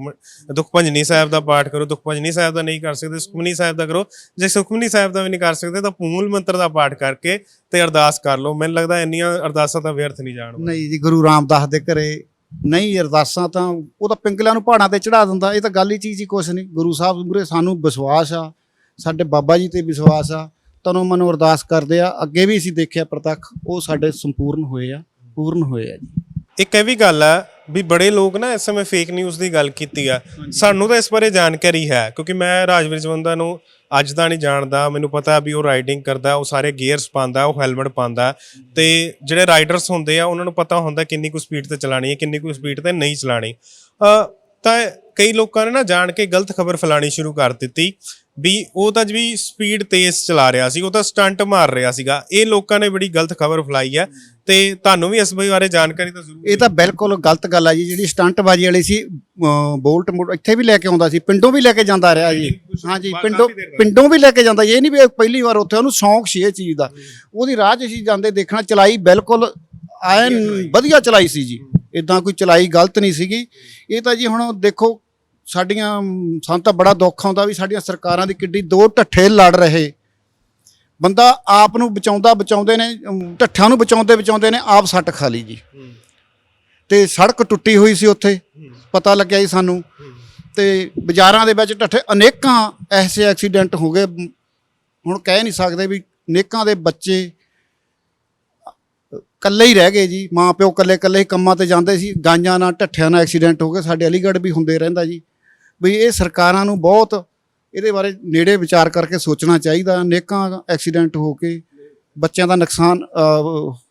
ਦੁੱਖ ਭੰਜਨੀ ਸਾਹਿਬ ਦਾ ਪਾਠ ਕਰੋ ਦੁੱਖ ਭੰਜਨੀ ਸਾਹਿਬ ਦਾ ਨਹੀਂ ਕਰ ਸਕਦੇ ਸੁਖਮਨੀ ਸਾਹਿਬ ਦਾ ਕਰੋ। ਜੇ ਸੁਖਮਨੀ ਸਾਹਿਬ ਦਾ ਵੀ ਨਹੀਂ ਕਰ ਸਕਦੇ ਤਾਂ ਮੂਲ ਮੰਤਰ ਦਾ ਪਾਠ ਕਰਕੇ ਤੇ ਅਰਦਾਸ ਕਰ ਲਓ। ਮੈਨੂੰ ਲੱਗਦਾ ਇੰਨੀਆਂ ਅਰਦਾਸਾਂ ਤਾਂ ਵਿਅਰਥ ਨਹੀਂ ਜਾਣ ਨਹੀਂ ਜੀ ਗੁਰੂ ਰਾਮਦਾਸ ਦੇ ਘਰੇ ਨਹੀਂ ਅਰਦਾਸਾਂ ਤਾਂ ਉਹ ਤਾਂ ਪਿੰਗਲਿਆਂ ਨੂੰ ਪਹਾੜਾਂ ਤੇ ਚੜਾ ਦਿੰਦਾ। ਇਹ ਤਾਂ ਗੱਲ ਹੀ ਚੀਜ਼ ਹੀ ਕੁਛ ਨਹੀਂ। ਗੁਰੂ ਸਾਹਿਬ ਮੂਹਰੇ ਸਾਨੂੰ ਵਿਸ਼ਵਾਸ ਆ, ਸਾਡੇ ਬਾਬਾ ਜੀ ਤੇ ਵਿਸ਼ਵਾਸ ਆ, ਤਨੋਂ ਮਨੋਂ ਅਰਦਾਸ ਕਰਦੇ ਆ। ਅੱਗੇ ਵੀ ਅਸੀਂ ਦੇਖਿਆ ਪ੍ਰਤੱਖ, ਉਹ ਸਾਡੇ ਸੰਪੂਰਨ ਹੋਏ ਆ, ਪੂਰਨ ਹੋਏ ਆ ਜੀ। ਇੱਕ ਇਹ ਵੀ ਗੱਲ ਹੈ ਵੀ ਬੜੇ ਲੋਕ ਨਾ ਇਸ ਸਮੇਂ ਫੇਕ ਨਿਊਜ਼ ਦੀ ਗੱਲ ਕੀਤੀ ਆ। ਸਾਨੂੰ ਤਾਂ ਇਸ ਬਾਰੇ ਜਾਣਕਾਰੀ ਹੈ, ਕਿਉਂਕਿ ਮੈਂ ਰਾਜਵੀਰ ਜਵੰਦਾ ਨੂੰ ਅੱਜ ਦਾ ਨਹੀਂ ਜਾਣਦਾ। ਮੈਨੂੰ ਪਤਾ ਵੀ ਉਹ ਰਾਈਡਿੰਗ ਕਰਦਾ, ਉਹ ਸਾਰੇ ਗੇਅਰਸ ਪਾਉਂਦਾ, ਉਹ ਹੈਲਮਟ ਪਾਉਂਦਾ। ਤੇ ਜਿਹੜੇ ਰਾਈਡਰਸ ਹੁੰਦੇ ਆ, ਉਹਨਾਂ ਨੂੰ ਪਤਾ ਹੁੰਦਾ ਕਿੰਨੀ ਕੁ ਸਪੀਡ ਤੇ ਚਲਾਣੀ ਹੈ, ਕਿੰਨੀ ਕੁ ਸਪੀਡ ਤੇ ਨਹੀਂ ਚਲਾਣੀ ਤਾਂ ਕਈ ਲੋਕਾਂ ਨੇ ਨਾ ਜਾਣ ਕੇ ਗਲਤ ਖਬਰ ਫੈਲਾਣੀ ਸ਼ੁਰੂ ਕਰ ਦਿੱਤੀ ਵੀ ਉਹ ਤਾਂ ਜੀ ਸਪੀਡ ਤੇਜ਼ ਚਲਾ ਰਿਹਾ ਸੀ, ਉਹ ਤਾਂ ਸਟੰਟ ਮਾਰ ਰਿਹਾ ਸੀਗਾ। ਇਹ ਲੋਕਾਂ ਨੇ ਬੜੀ ਗਲਤ ਖਬਰ ਫੈਲਾਈ ਹੈ। ਤੇ ਤੁਹਾਨੂੰ ਵੀ ਇਸ ਬਾਰੇ ਜਾਣਕਾਰੀ ਤਾਂ ਜ਼ਰੂਰ ਇਹ ਤਾਂ ਬਿਲਕੁਲ ਗਲਤ ਗੱਲ ਆ ਜੀ ਜਿਹੜੀ ਸਟੰਟਬਾਜ਼ੀ ਵਾਲੀ ਸੀ ਬੋਲਟ ਮੋੜ ਇੱਥੇ ਵੀ ਲੈ ਕੇ ਆਉਂਦਾ ਸੀ ਪਿੰਡੋਂ ਵੀ ਲੈ ਕੇ ਜਾਂਦਾ ਰਿਹਾ ਜੀ। ਹਾਂਜੀ ਪਿੰਡੋਂ। ਪਿੰਡੋਂ ਵੀ ਲੈ ਕੇ ਜਾਂਦਾ ਇਹ ਨਹੀਂ ਵੀ ਪਹਿਲੀ ਵਾਰ ਉੱਥੇ ਉਹਨੂੰ ਸ਼ੌਂਕ ਸੀ ਇਹ ਚੀਜ਼ ਦਾ। ਉਹਦੀ ਰਾਹ 'ਚ ਅਸੀਂ ਜਾਂਦੇ ਦੇਖਣਾ ਚਲਾਈ ਬਿਲਕੁਲ ਐਨ ਵਧੀਆ ਚਲਾਈ। ਸੀ ਜੀ। ਇਦਾਂ ਕੋਈ ਚਲਾਈ ਗਲਤ ਨਹੀਂ ਸੀਗੀ। ਇਹ ਤਾਂ ਜੀ ਹੁਣ ਦੇਖੋ ਸਾਡੀਆਂ ਸਾਨੂੰ ਤਾਂ ਬੜਾ ਦੁੱਖ ਆਉਂਦਾ ਵੀ ਸਾਡੀਆਂ ਸਰਕਾਰਾਂ ਦੀ ਕਿੱਡੀ ਦੋ ਢੱਠੇ ਲੜ ਰਹੇ। ਬੰਦਾ ਆਪ ਨੂੰ ਬਚਾਉਂਦਾ ਬਚਾਉਂਦੇ ਨੇ ਅਮ, ਢੱਠਿਆਂ ਨੂੰ ਬਚਾਉਂਦੇ ਬਚਾਉਂਦੇ ਨੇ ਆਪ ਸੱਟ ਖਾ ਲਈ ਜੀ। ਤੇ ਸੜਕ ਟੁੱਟੀ ਹੋਈ ਸੀ ਉੱਥੇ ਪਤਾ ਲੱਗਿਆ ਜੀ ਸਾਨੂੰ। ਤੇ ਬਾਜ਼ਾਰਾਂ ਦੇ ਵਿੱਚ ਢੱਠੇ ਅਨੇਕਾਂ ਐਸੇ ਐਕਸੀਡੈਂਟ ਹੋ ਗਏ। ਹੁਣ ਕਹਿ ਨਹੀਂ ਸਕਦੇ ਵੀ ਅਨੇਕਾਂ ਦੇ ਬੱਚੇ ਇਕੱਲੇ ਹੀ ਰਹਿ ਗਏ ਜੀ। ਮਾਂ ਪਿਓ ਇਕੱਲੇ ਇਕੱਲੇ ਹੀ ਕੰਮਾਂ ਤੇ ਜਾਂਦੇ ਸੀ। ਗਾਂਜਾਂ ਨਾਲ ਢੱਠਿਆਂ ਨਾਲ ਐਕਸੀਡੈਂਟ ਹੋ ਗਏ। ਸਾਡੇ ਅਲੀਗੜ੍ਹ ਵੀ ਹੁੰਦੇ ਰਹਿੰਦਾ ਜੀ। ਵੀ ਇਹ ਸਰਕਾਰਾਂ ਨੂੰ ਬਹੁਤ ਇਹਦੇ ਬਾਰੇ ਨੇੜੇ ਵਿਚਾਰ ਕਰਕੇ ਸੋਚਣਾ ਚਾਹੀਦਾ। ਅਨੇਕਾਂ ਐਕਸੀਡੈਂਟ ਹੋ ਕੇ ਬੱਚਿਆਂ ਦਾ ਨੁਕਸਾਨ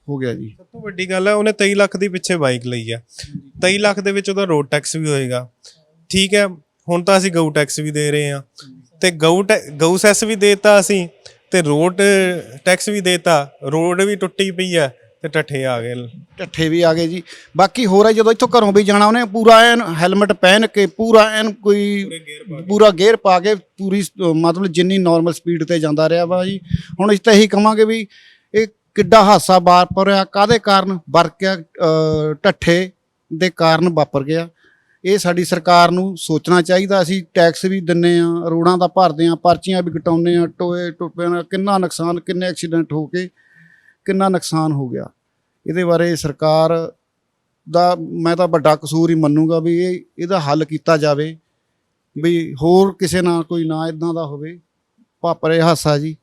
ਹੋ ਗਿਆ ਜੀ। ਸਭ ਤੋਂ ਵੱਡੀ ਗੱਲ ਹੈ, ਉਹਨੇ 23 ਲੱਖ ਦੀ ਪਿੱਛੇ ਬਾਈਕ ਲਈ ਆ। 23 ਲੱਖ ਦੇ ਵਿੱਚ ਉਹਦਾ ਰੋਡ ਟੈਕਸ ਵੀ ਹੋਏਗਾ। ਠੀਕ ਹੈ, ਹੁਣ ਤਾਂ ਅਸੀਂ ਗਊ ਟੈਕਸ ਵੀ ਦੇ ਰਹੇ ਆ ਤੇ ਗਊ ਟੈ- ਗਊ ਸੈਸ ਵੀ ਦੇਤਾ ਅਸੀਂ, ਤੇ ਰੋਡ ਟੈਕਸ ਵੀ ਦੇਤਾ। ਰੋਡ ਵੀ ਟੁੱਟੀ ਪਈ ਆ ਤੇ ਟੱਠੇ ਆ ਗਏ। ਢੱਠੇ ਵੀ ਆ ਗਏ ਜੀ। ਬਾਕੀ ਹੋਰ ਹੈ ਜਦੋਂ ਇੱਥੋਂ ਘਰੋਂ ਵੀ ਜਾਣਾ ਉਹਨੇ ਪੂਰਾ ਐਨ ਹੈਲਮਟ ਪਹਿਨ ਕੇ ਪੂਰਾ ਐਨ ਕੋਈ ਪੂਰਾ ਗੇਅਰ ਪਾ ਕੇ। ਪੂਰੀ ਸ- ਮਤਲਬ ਜਿੰਨੀ ਨਾਰਮਲ ਸਪੀਡ ਤੇ ਜਾਂਦਾ ਰਿਹਾ ਵਾ ਜੀ। ਹੁਣ ਅਸੀਂ ਤਾਂ ਇਹੀ ਕਵਾਂਗੇ ਵੀ ਇਹ ਕਿੱਡਾ ਹਾਦਸਾ ਵਾਪਰਿਆ ਕਾਦੇ ਕਾਰਨ ਵਰਕਿਆ ਅ, ਢੱਠੇ ਦੇ ਕਾਰਨ ਵਾਪਰ ਗਿਆ। ਇਹ ਸਾਡੀ ਸਰਕਾਰ ਨੂੰ ਸੋਚਣਾ ਚਾਹੀਦਾ ਅਸੀਂ ਟੈਕਸ ਵੀ ਦਿੰਨੇ ਆ ਰੋਡਾਂ ਦਾ ਭਰਦੇ ਆ ਪਰਚੀਆਂ ਵੀ ਕਟਾਉਂਦੇ ਆ ਟੋਏ ਟੁੱਪਿਆਂ ਨਾਲ ਕਿੰਨਾ ਨੁਕਸਾਨ ਕਿੰਨੇ ਐਕਸੀਡੈਂਟ ਹੋ ਕੇ। ਕਿੰਨਾ ਨੁਕਸਾਨ ਹੋ ਗਿਆ। ਇਹਦੇ ਬਾਰੇ ਸਰਕਾਰ ਦਾ ਮੈਂ ਤਾਂ ਵੱਡਾ ਕਸੂਰ ਹੀ ਮੰਨੂਗਾ ਵੀ ਇਹ, ਇਹਦਾ ਹੱਲ ਕੀਤਾ ਜਾਵੇ। ਵੀ ਹੋਰ ਕਿਸੇ ਨਾਲ ਕੋਈ ਨਾ ਇਦਾਂ ਦਾ ਹੋਵੇ। ਵਾਪਰੇ ਹਾਸਾ ਜੀ।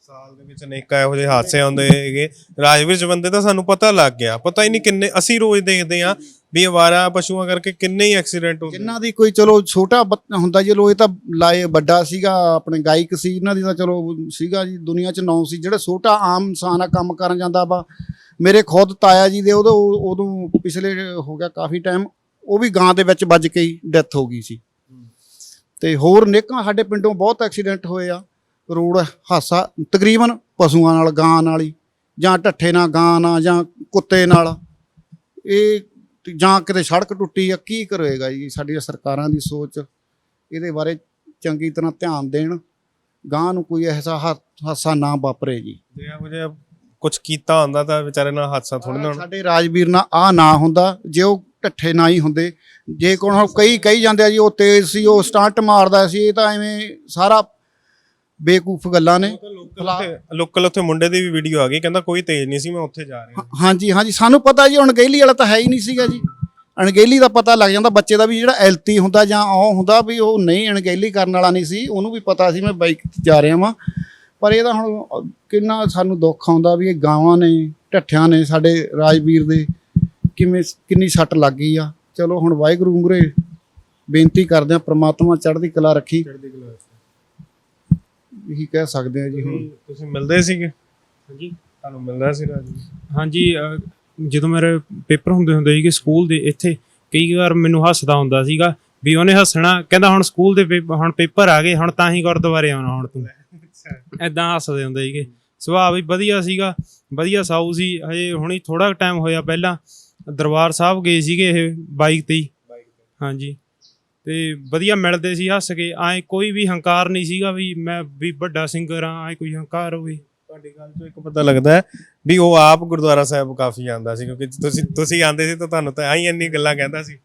ਸਾਲ ਦੇ ਵਿੱਚ ਅਨੇਕਾਂ ਇਹੋ ਜਿਹੇ ਹਾਦਸੇ ਆਉਂਦੇ ਹੈਗੇ। ਰਾਜਵੀਰ ਜਵੰਦੇ ਦਾ ਸਾਨੂੰ ਪਤਾ ਲੱਗ ਗਿਆ। ਪਤਾ ਹੀ ਨਹੀਂ ਕਿੰਨੇ, ਅਸੀਂ ਰੋਜ਼ ਦੇਖਦੇ ਆ ਵੀ ਅਵਾਰਾ ਪਸ਼ੂਆਂ ਕਰਕੇ ਕਿੰਨੇ ਹੀ ਐਕਸੀਡੈਂਟ ਹੁੰਦੇ ਜਿਨ੍ਹਾਂ ਦੀ ਕੋਈ ਚਲੋ ਛੋਟਾ ਬੱਚ- ਹੁੰਦਾ ਜੀ, ਚਲੋ ਇਹ ਤਾਂ ਲਾਏ ਵੱਡਾ ਸੀਗਾ, ਆਪਣੇ ਗਾਇਕ ਸੀ, ਇਹਨਾਂ ਦੀ ਤਾਂ ਚਲੋ ਸੀਗਾ ਜੀ, ਦੁਨੀਆ 'ਚ ਨਾਂ ਸੀ, ਜਿਹੜਾ ਛੋਟਾ ਆਮ ਇਨਸਾਨ ਆ, ਕੰਮ ਕਰਨ ਜਾਂਦਾ ਵਾ। ਮੇਰੇ ਖੁਦ ਤਾਇਆ ਜੀ ਦੇ ਉਦੋਂ ਉਦੋਂ ਪਿਛਲੇ ਹੋ ਗਿਆ ਕਾਫੀ ਟਾਈਮ ਉਹ ਵੀ ਗਾਂ ਦੇ ਵਿੱਚ ਵੱਜ ਕੇ ਹੀ ਡੈਥ ਹੋ ਗਈ ਸੀ। ਤੇ ਹੋਰ ਨੇਕਾਂ ਸਾਡੇ ਪਿੰਡੋਂ ਬਹੁਤ ਐਕਸੀਡੈਂਟ ਹੋਏ ਆ। ਰੋਡ ਹਾਸਾ, ਤਕਰੀਬਨ ਪਸ਼ੂਆਂ ਨਾਲ, ਗਾਂ ਨਾਲ ਹੀ, ਜਾਂ ਢੱਠੇ ਨਾਲ, ਗਾਂ ਨਾਲ, ਜਾਂ ਕੁੱਤੇ ਨਾਲ। ਇਹ ਜਾਂ ਕਿਤੇ ਸੜਕ ਟੁੱਟੀ ਆ ਕੀ ਕਰੇਗਾ ਜੀ ਸਾਡੀਆਂ ਸਰਕਾਰਾਂ ਦੀ ਸੋਚ? ਇਹਦੇ ਬਾਰੇ ਚੰਗੀ ਤਰ੍ਹਾਂ ਧਿਆਨ ਦੇਣ ਗਾਂ ਨੂੰ ਕੋਈ ਐਸਾ ਹਾਦਸਾ ਨਾ ਵਾਪਰੇ ਜੀ। ਜੇ ਕੁਝ ਕੀਤਾ ਹੁੰਦਾ ਤਾਂ ਵਿਚਾਰੇ ਨਾਲ ਹਾਦਸਾ ਥੋੜਾ ਨਾ ਸਾਡੇ ਰਾਜਵੀਰ ਨਾਲ ਆ ਨਾ ਹੁੰਦਾ ਜੇ ਉਹ ਢੱਠੇ ਨਾ ਹੀ ਹੁੰਦੇ। ਜੇ ਕੋਣ ਕਈ ਕਹੀ ਜਾਂਦੇ ਆ ਜੀ ਉਹ ਤੇਜ਼ ਸੀ ਉਹ ਸਟੰਟ ਮਾਰਦਾ ਸੀ ਇਹ ਤਾਂ ਐਵੇਂ ਸਾਰਾ ਬੇਕੂਫ ਗੱਲਾਂ ਨੇ। ਲੋਕਲ ਉੱਥੇ ਮੁੰਡੇ ਦੀ ਵੀ ਵੀਡੀਓ ਆ ਗਈ ਕਹਿੰਦਾ ਕੋਈ ਤੇਜ਼ ਨਹੀਂ ਸੀ ਮੈਂ ਉੱਥੇ ਜਾ ਰਿਹਾ। ਹਾਂਜੀ ਹਾਂਜੀ ਸਾਨੂੰ ਪਤਾ ਜੀ ਅਣਗਹਿਲੀ ਵਾਲਾ ਤਾਂ ਹੈ ਹੀ ਨਹੀਂ ਸੀਗਾ ਜੀ। ਅਣਗਹਿਲੀ ਦਾ ਪਤਾ ਲੱਗ ਜਾਂਦਾ ਬੱਚੇ ਦਾ ਵੀ ਜਿਹੜਾ ਐਲਤੀ ਹੁੰਦਾ ਜਾਂ ਉਹ ਹੁੰਦਾ ਵੀ ਉਹ ਨਹੀਂ ਅਣਗਹਿਲੀ ਕਰਨ ਵਾਲਾ ਨਹੀਂ ਸੀ ਉਹਨੂੰ ਵੀ ਪਤਾ ਸੀ ਮੈਂ ਬਾਈਕ ਤੇ ਜਾ ਰਿਹਾ ਵਾਂ। ਪਰ ਇਹਦਾ ਹੁਣ ਕਿੰਨਾ ਸਾਨੂੰ ਦੁੱਖ ਆਉਂਦਾ ਵੀ ਇਹ ਗਾਵਾਂ ਨੇ ਢੱਠਿਆਂ ਨੇ ਸਾਡੇ ਰਾਜਵੀਰ ਦੇ ਕਿਵੇਂ ਕਿੰਨੀ ਸੱਟ ਲੱਗ ਗਈ ਆ। ਚਲੋ ਹੁਣ ਵਾਹਿਗੁਰੂ ਮੂਹਰੇ ਬੇਨਤੀ ਕਰਦੇ ਆ ਪ੍ਰਮਾਤਮਾ ਚੜ੍ਹਦੀ ਕਲਾ ਰੱਖੀ। ਇਹੀ ਕਹਿ ਸਕਦੇ ਆ ਜੀ ਹੁਣ। ਤੁਸੀਂ ਮਿਲਦੇ ਸੀਗੇ? ਹਾਂਜੀ। ਤੁਹਾਨੂੰ ਮਿਲਦਾ ਸੀ ਰਾਜਵੀਰ ਹਾਂਜੀ ਅਹ, ਜਦੋਂ ਮੇਰੇ ਪੇਪਰ ਹੁੰਦੇ ਹੁੰਦੇ ਸੀਗੇ ਸਕੂਲ ਦੇ ਇੱਥੇ ਕਈ ਵਾਰ ਮੈਨੂੰ ਹੱਸਦਾ ਹੁੰਦਾ ਸੀਗਾ ਵੀ ਉਹਨੇ ਹੱਸਣਾ ਕਹਿੰਦਾ ਹੁਣ ਸਕੂਲ ਦੇ ਹੁਣ ਪੇਪਰ ਆ ਗਏ ਹੁਣ ਤਾਂ ਹੀ ਗੁਰਦੁਆਰੇ ਆਉਣਾ ਹੁਣ ਤੂੰ। ਐਦਾਂ ਹੱਸਦੇ ਹੁੰਦੇ ਸੀਗੇ। ਸੁਭਾਅ ਵੀ ਵਧੀਆ ਸੀਗਾ ਵਧੀਆ ਸਾਊ ਸੀ। ਹਜੇ ਹੁਣੀ ਥੋੜਾ ਟਾਈਮ ਹੋਇਆ ਪਹਿਲਾਂ ਦਰਬਾਰ ਸਾਹਿਬ ਗਏ ਸੀਗੇ ਇਹ ਬਾਈਕ ਤੇ ਹੀ। ਹਾਂਜੀ। ਤੇ ਵਧੀਆ ਮਿਲਦੇ ਸੀ ਹੱਸ ਕੇ। ਐ ਕੋਈ ਵੀ ਹੰਕਾਰ ਨਹੀਂ ਸੀਗਾ ਵੀ ਮੈਂ ਵੀ ਵੱਡਾ ਸਿੰਗਰ ਆ ਐ ਕੋਈ ਹੰਕਾਰ ਹੋਵੇ। ਤੁਹਾਡੀ ਗੱਲ ਤੋਂ ਇੱਕ ਪਤਾ ਲੱਗਦਾ ਹੈ ਵੀ ਉਹ ਆਪ ਗੁਰਦੁਆਰਾ ਸਾਹਿਬ ਕਾਫੀ ਆਂਦਾ ਸੀ ਕਿਉਂਕਿ ਤੁਸੀਂ ਤੁਸੀਂ ਆਂਦੇ ਸੀ ਤਾਂ ਤੁਹਾਨੂੰ ਤਾਂ ਆਈ ਇੰਨੀ ਗੱਲਾਂ ਕਹਿੰਦਾ ਸੀ।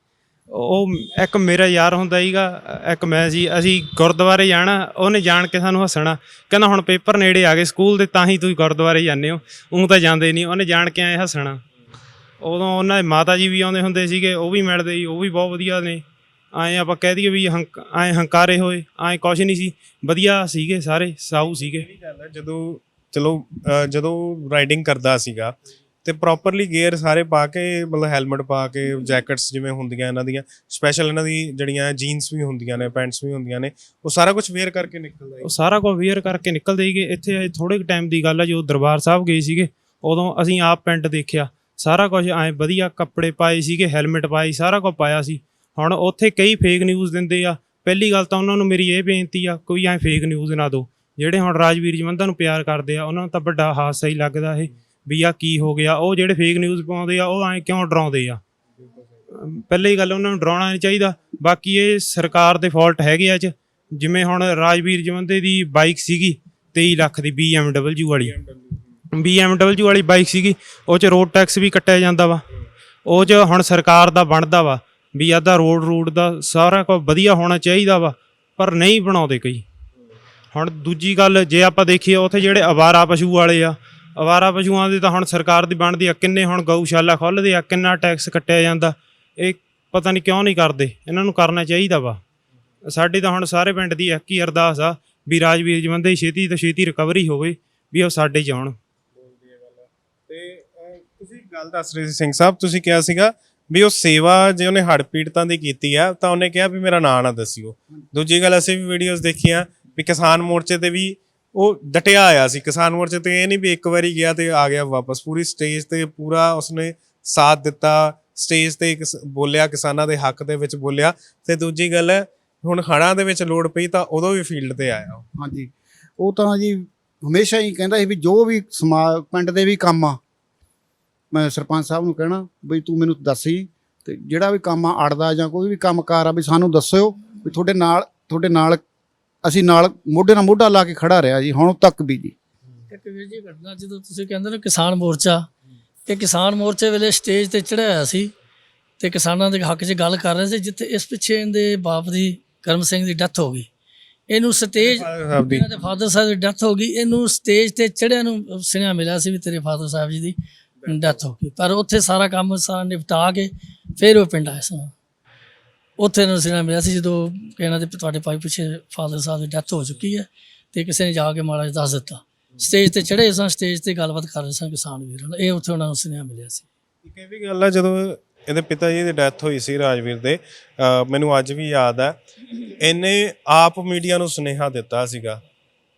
ਉਹ ਇੱਕ ਮੇਰਾ ਯਾਰ ਹੁੰਦਾ ਸੀਗਾ ਇੱਕ ਮੈਂ ਸੀ ਅਸੀਂ ਗੁਰਦੁਆਰੇ ਜਾਣਾ ਉਹਨੇ ਜਾਣ ਕੇ ਸਾਨੂੰ ਹੱਸਣਾ। ਕਹਿੰਦਾ ਹੁਣ ਪੇਪਰ ਨੇੜੇ ਆ ਗਏ ਸਕੂਲ ਦੇ ਤਾਂ ਹੀ ਤੁਸੀਂ ਗੁਰਦੁਆਰੇ ਜਾਂਦੇ ਹੋ। ਉਹ ਤਾਂ ਜਾਂਦੇ ਨਹੀਂ ਉਹਨੇ ਜਾਣ ਕੇ ਐ ਹੱਸਣਾ। ਉਦੋਂ ਉਹਨਾਂ ਦੇ ਮਾਤਾ ਜੀ ਵੀ ਆਉਂਦੇ ਹੁੰਦੇ ਸੀਗੇ ਉਹ ਵੀ ਮਿਲਦੇ ਸੀ ਉਹ ਵੀ ਬਹੁਤ ਵਧੀਆ ਨੇ। ਐਂ ਆਪਾਂ ਕਹਿ ਦਈਏ ਵੀ ਐਂ ਹੰਕਾਰੇ ਹੋਏ ਐਂ ਕੁਛ ਨਹੀਂ ਸੀ ਵਧੀਆ ਸੀਗੇ ਸਾਰੇ ਸਾਊ ਸੀਗੇ। ਹੈ ਜਦੋਂ ਚਲੋ ਜਦੋਂ ਰਾਈਡਿੰਗ ਕਰਦਾ ਸੀਗਾ ਤੇ ਪ੍ਰੋਪਰਲੀ ਗੇਅਰ ਸਾਰੇ ਪਾ ਕੇ ਮਤਲਬ ਹੈਲਮਟ ਪਾ ਕੇ ਜੈਕਟਸ ਜਿਵੇਂ ਹੁੰਦੀਆਂ ਇਹਨਾਂ ਦੀਆਂ ਸਪੈਸ਼ਲ ਇਹਨਾਂ ਦੀ ਜਿਹੜੀਆਂ ਜੀਨਸ ਵੀ ਹੁੰਦੀਆਂ ਨੇ ਪੈਂਟਸ ਵੀ ਹੁੰਦੀਆਂ ਨੇ ਉਹ ਸਾਰਾ ਕੁਝ ਵੇਅਰ ਕਰਕੇ ਨਿਕਲਦਾ ਉਹ ਸਾਰਾ ਕੁਝ ਵੇਅਰ ਕਰਕੇ ਨਿਕਲਦੇ ਸੀਗੇ ਇੱਥੇ ਥੋੜੇ ਟਾਈਮ ਦੀ ਗੱਲ ਆ ਜੋ ਦਰਬਾਰ ਸਾਹਿਬ ਗਏ ਸੀਗੇ ਉਦੋਂ ਅਸੀਂ ਆਪ ਪਿੰਡ ਦੇਖਿਆ ਸਾਰਾ ਕੁਝ ਐ ਵਧੀਆ ਕੱਪੜੇ ਪਾਏ ਸੀਗੇ ਹੈਲਮਟ ਪਾਈ ਸਾਰਾ ਕੁਝ ਪਾਇਆ ਸੀ। ਹੁਣ ਉੱਥੇ ਕਈ ਫੇਕ ਨਿਊਜ਼ ਦਿੰਦੇ ਆ। ਪਹਿਲੀ ਗੱਲ ਤਾਂ ਉਹਨਾਂ ਨੂੰ ਮੇਰੀ ਇਹ ਬੇਨਤੀ ਆ, ਕੋਈ ਐ ਫੇਕ ਨਿਊਜ਼ ਨਾ ਦਿਓ। ਜਿਹੜੇ ਹੁਣ ਰਾਜਵੀਰ ਜਵੰਦਾ ਨੂੰ ਪਿਆਰ ਕਰਦੇ ਆ, ਉਹਨਾਂ ਨੂੰ ਤਾਂ ਵੱਡਾ ਹਾਦਸਾ ਹੀ ਲੱਗਦਾ ਇਹ, ਵੀ ਆ ਕੀ ਹੋ ਗਿਆ। ਉਹ ਜਿਹੜੇ ਫੇਕ ਨਿਊਜ਼ ਪਾਉਂਦੇ ਆ, ਉਹ ਐ ਕਿਉਂ ਡਰਾਉਂਦੇ ਆ? ਪਹਿਲੀ ਗੱਲ ਉਹਨਾਂ ਨੂੰ ਡਰਾਉਣਾ ਨਹੀਂ ਚਾਹੀਦਾ। ਬਾਕੀ ਇਹ ਸਰਕਾਰ ਦੇ ਫਾਲਟ ਹੈਗੇ ਆ ਚ ਜਿਵੇਂ ਹੁਣ ਰਾਜਵੀਰ ਜਵੰਦੇ ਦੀ ਬਾਈਕ ਸੀਗੀ 23 ਲੱਖ ਦੀ BMW ਵਾਲੀ। BMW ਵਾਲੀ ਬਾਈਕ ਸੀਗੀ, ਉਹ ਚ ਰੋਡ ਟੈਕਸ ਵੀ ਕੱਟਿਆ ਜਾਂਦਾ ਵਾ। ਉਹ ਚ ਹੁਣ ਸਰਕਾਰ ਦਾ ਬਣਦਾ ਵਾ। ਵੀ ਆਦਾ ਰੋਡ ਰੂਡ ਦਾ ਸਾਰਾ ਕੁਝ ਵਧੀਆ ਹੋਣਾ ਚਾਹੀਦਾ ਵਾ, ਪਰ ਨਹੀਂ ਬਣਾਉਂਦੇ ਕਈ। ਹੁਣ ਦੂਜੀ ਗੱਲ, ਜੇ ਆਪਾਂ ਦੇਖੀਏ ਉੱਥੇ ਜਿਹੜੇ ਅਵਾਰਾ ਪਸ਼ੂ ਵਾਲੇ ਆ, ਅਵਾਰਾ ਪਸ਼ੂਆਂ ਦੀ ਤਾਂ ਹੁਣ ਸਰਕਾਰ ਦੀ ਬਣਦੀ ਆ, ਕਿੰਨੇ ਹੁਣ ਗਊਸ਼ਾਲਾ ਖੋਲਦੇ ਆ, ਕਿੰਨਾ ਟੈਕਸ ਕੱਟਿਆ ਜਾਂਦਾ, ਇਹ ਪਤਾ ਨਹੀਂ ਕਿਉਂ ਨਹੀਂ ਕਰਦੇ, ਇਹਨਾਂ ਨੂੰ ਕਰਨਾ ਚਾਹੀਦਾ ਵਾ। ਸਾਡੀ ਤਾਂ ਹੁਣ ਸਾਰੇ ਪਿੰਡ ਦੀ ਇੱਕ ਹੀ ਅਰਦਾਸ ਆ, ਵੀ ਰਾਜਵੀਰ ਜਵੰਦੇ ਛੇਤੀ ਤੋਂ ਛੇਤੀ ਰਿਕਵਰੀ ਹੋਵੇ, ਵੀ ਉਹ ਸਾਡੇ ਜਾਣ ਤੇ ਤੁਸੀਂ ਗੱਲ ਦੱਸ ਰਹੇ ਸੀ ਸਿੰਘ ਸਾਹਿਬ, ਤੁਸੀਂ ਕਿਹਾ ਸੀਗਾ ਵੀ ਉਹ ਸੇਵਾ ਜੇ ਉਹਨੇ ਹੜ੍ਹ ਪੀੜਤਾਂ ਦੀ ਕੀਤੀ ਆ, ਤਾਂ ਉਹਨੇ ਕਿਹਾ ਵੀ ਮੇਰਾ ਨਾਂ ਨਾ ਦੱਸਿਓ। ਦੂਜੀ ਗੱਲ ਅਸੀਂ ਵੀ ਵੀਡੀਓਜ਼ ਦੇਖੀਆਂ ਵੀ ਕਿਸਾਨ ਮੋਰਚੇ ਤੇ ਵੀ ਉਹ ਡਟਿਆ ਆਇਆ ਸੀ। ਕਿਸਾਨ ਮੋਰਚੇ ਤੇ ਇਹ ਨਹੀਂ ਵੀ ਇੱਕ ਵਾਰੀ ਗਿਆ ਤੇ ਆ ਗਿਆ ਵਾਪਸ। ਪੂਰੀ ਸਟੇਜ ਤੇ ਪੂਰਾ ਉਸਨੇ ਸਾਥ ਦਿੱਤਾ ਸਟੇਜ ਤੇ ਕਿਸ- ਬੋਲਿਆ, ਕਿਸਾਨਾਂ ਦੇ ਹੱਕ ਦੇ ਵਿੱਚ ਬੋਲਿਆ। ਤੇ ਦੂਜੀ ਗੱਲ, ਹੁਣ ਹੜ੍ਹਾਂ ਦੇ ਵਿੱਚ ਲੋੜ ਪਈ ਤਾਂ ਉਦੋਂ ਵੀ ਫੀਲਡ ਤੇ ਆਇਆ ਉਹ। ਹਾਂਜੀ। ਉਹ ਤਾਂ ਜੀ ਹਮੇਸ਼ਾ ਹੀ ਕਹਿੰਦਾ ਸੀ ਵੀ ਜੋ ਵੀ ਸਮਾ, ਪਿੰਡ ਦੇ ਵੀ ਕੰਮ ਆ ਮੈਂ ਸਰਪੰਚ ਸਾਹਿਬ ਨੂੰ ਕਹਿਣਾ ਵੀ ਤੂੰ ਮੈਨੂੰ ਦੱਸੀ ਤੇ ਜਿਹੜਾ ਵੀ ਕੰਮ ਆ ਅੜਦਾ ਜਾਂ ਕੋਈ ਵੀ ਕੰਮ ਕਾਰ ਆ ਵੀ ਸਾਨੂੰ ਦੱਸਿਓ ਵੀ ਤੁਹਾਡੇ ਨਾਲ ਤੁਹਾਡੇ ਨਾਲ ਅਸੀਂ ਨਾਲ ਮੋਢੇ ਨਾਲ ਮੋਢਾ ਲਾ ਕੇ ਖੜਾ ਰਿਹਾ ਜੀ ਹੁਣ ਤੱਕ ਵੀ ਜੀ। ਇੱਕ ਵੀਰ ਜੀ ਘਟਨਾ ਜਦੋਂ ਤੁਸੀਂ ਕਹਿੰਦੇ ਨੇ ਕਿਸਾਨ ਮੋਰਚਾ ਇਹ ਕਿਸਾਨ ਮੋਰਚੇ ਵੇਲੇ ਸਟੇਜ ਤੇ ਚੜ੍ਹਿਆ ਹੋਇਆ ਸੀ ਤੇ ਕਿਸਾਨਾਂ ਦੇ ਹੱਕ 'ਚ ਗੱਲ ਕਰ ਰਹੇ ਸੀ ਜਿੱਥੇ ਇਸ ਪਿੱਛੇ ਇਹਦੇ ਬਾਪ ਦੀ ਕਰਮ ਸਿੰਘ ਦੀ ਡੈਥ ਹੋ ਗਈ। ਇਹਨੂੰ ਸਟੇਜ ਸਾਹਿਬ ਦੀ। ਇਹਨਾਂ ਦੇ ਫਾਦਰ ਸਾਹਿਬ ਦੀ ਡੈਥ ਹੋ ਗਈ। ਇਹਨੂੰ ਸਟੇਜ ਤੇ ਚੜਿਆ ਨੂੰ ਸੁਨੇਹਾ ਮਿਲਿਆ ਸੀ ਵੀ ਤੇਰੇ ਫਾਦਰ ਸਾਹਿਬ ਜੀ ਦੀ। ਡੈਥ ਹੋ ਗਈ। ਪਰ ਉੱਥੇ ਸਾਰਾ ਕੰਮ ਸਾਰਾ ਨਿਪਟਾ ਕੇ ਫਿਰ ਉਹ ਪਿੰਡ ਆਇਆ ਸੀ। ਉੱਥੇ ਨੂੰ ਸੁਨੇਹਾ ਮਿਲਿਆ ਸੀ ਜਦੋਂ ਇਹਨਾਂ ਦੇ ਤੁਹਾਡੇ ਭਾਈ ਪਿੱਛੇ ਫਾਦਰ ਸਾਹਿਬ ਦੀ ਡੈਥ ਹੋ ਚੁੱਕੀ ਹੈ ਤੇ ਕਿਸੇ ਨੇ ਜਾ ਕੇ ਜਿਹਾ ਦੱਸ ਦਿੱਤਾ। ਸਟੇਜ ਤੇ ਚੜੇ ਸਾਂ ਸਟੇਜ ਤੇ ਗੱਲਬਾਤ ਕਰ ਰਹੇ ਸਨ ਕਿਸਾਨ ਵੀਰਾਂ ਨਾਲ। ਇਹ ਉੱਥੇ ਉਹਨਾਂ ਨੂੰ ਸੁਨੇਹਾ ਮਿਲਿਆ ਸੀ। ਇੱਕ ਇਹ ਵੀ ਗੱਲ ਆ ਜਦੋਂ ਇਹਦੇ ਪਿਤਾ ਜੀ ਦੀ ਡੈਥ ਹੋਈ ਸੀ ਰਾਜਵੀਰ ਦੇ ਮੈਨੂੰ ਅੱਜ ਵੀ ਯਾਦ ਹੈ ਇਹਨੇ ਆਪ ਮੀਡੀਆ ਨੂੰ ਸੁਨੇਹਾ ਦਿੱਤਾ ਸੀਗਾ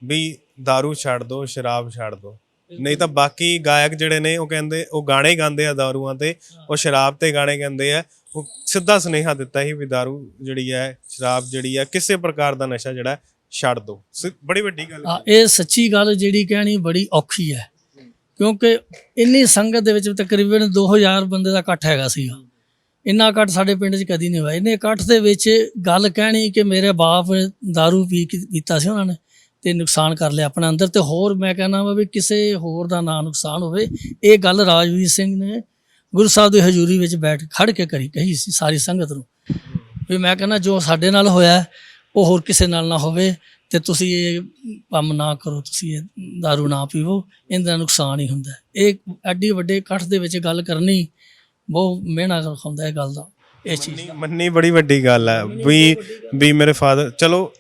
ਵੀ दारू ਛੱਡ ਦਿਓ ਸ਼ਰਾਬ ਛੱਡ ਦਿਓ ਨਹੀਂ ਤਾਂ ਬਾਕੀ ਗਾਇਕ ਜਿਹੜੇ ਨੇ ਉਹ ਕਹਿੰਦੇ ਉਹ ਗਾਣੇ ਗਾਉਂਦੇ ਆ ਦਾਰੂਆਂ ਤੇ ਉਹ ਸ਼ਰਾਬ ਤੇ ਗਾਣੇ ਗਾਉਂਦੇ ਆ। ਉਹ ਸਿੱਧਾ ਸੁਨੇਹਾ ਦਿੱਤਾ ਹੀ ਵੀ ਦਾਰੂ ਜਿਹੜੀ ਹੈ ਸ਼ਰਾਬ ਜਿਹੜੀ ਹੈ ਕਿਸੇ ਪ੍ਰਕਾਰ ਦਾ ਨਸ਼ਾ ਜਿਹੜਾ ਛੱਡ ਦੋ। ਬੜੀ ਵੱਡੀ ਗੱਲ ਆ ਇਹ ਸੱਚੀ ਗੱਲ ਜਿਹੜੀ ਕਹਿਣੀ ਬੜੀ ਔਖੀ ਹੈ। ਕਿਉਂਕਿ ਇੰਨੀ ਸੰਗਤ ਦੇ ਵਿੱਚ ਤਕਰੀਬਨ 2000 ਬੰਦੇ ਦਾ ਇਕੱਠ ਹੈਗਾ ਸੀ ਇੰਨਾ ਇਕੱਠ ਸਾਡੇ ਪਿੰਡ 'ਚ ਕਦੀ ਨਹੀਂ ਹੋਇਆ। ਇਹਨੇ ਇਕੱਠ ਦੇ ਵਿੱਚ ਗੱਲ ਕਹਿਣੀ ਕਿ ਮੇਰੇ ਬਾਪ ਦਾਰੂ ਪੀ ਕੇ ਪੀਤਾ ਸੀ ਉਹਨਾਂ ਨੇ। ਤੇ ਨੁਕਸਾਨ ਕਰ ਲਿਆ ਆਪਣੇ ਅੰਦਰ ਤੇ ਹੋਰ ਮੈਂ ਕਹਿੰਦਾ ਵਾ ਵੀ ਕਿਸੇ ਹੋਰ ਦਾ ਨਾ ਨੁਕਸਾਨ ਹੋਵੇ। ਇਹ ਗੱਲ ਰਾਜਵੀਰ ਸਿੰਘ ਨੇ ਗੁਰੂ ਸਾਹਿਬ ਦੀ ਹਜ਼ੂਰੀ ਵਿੱਚ ਬੈਠ ਖੜ ਕੇ ਕਰੀ, ਕਹੀ ਸੀ ਸਾਰੀ ਸੰਗਤ ਨੂੰ। ਵੀ ਮੈਂ ਕਹਿੰਦਾ ਜੋ ਸਾਡੇ ਨਾਲ ਹੋਇਆ, ਉਹ ਹੋਰ ਕਿਸੇ ਨਾਲ ਨਾ ਹੋਵੇ ਤੇ ਤੁਸੀਂ ਇਹ ਕੰਮ ਨਾ ਕਰੋ, ਤੁਸੀਂ ਇਹ दारू ਨਾ ਪੀਵੋ, ਇਹਦਾ ਨੁਕਸਾਨ ਹੀ ਹੁੰਦਾ। ਇਹ ਐਡੀ ਵੱਡੇ ਇਕੱਠ ਦੇ ਵਿੱਚ ਗੱਲ ਕਰਨੀ ਬਹੁਤ ਮਿਹਣਾ ਹੁੰਦਾ ਇਹ ਗੱਲ ਦਾ, ਇਹ ਚੀਜ਼ ਮੰਨੀ ਬੜੀ ਵੱਡੀ ਗੱਲ ਹੈ ਵੀ ਵੀ ਮੇਰੇ ਫਾਦਰ ਚਲੋ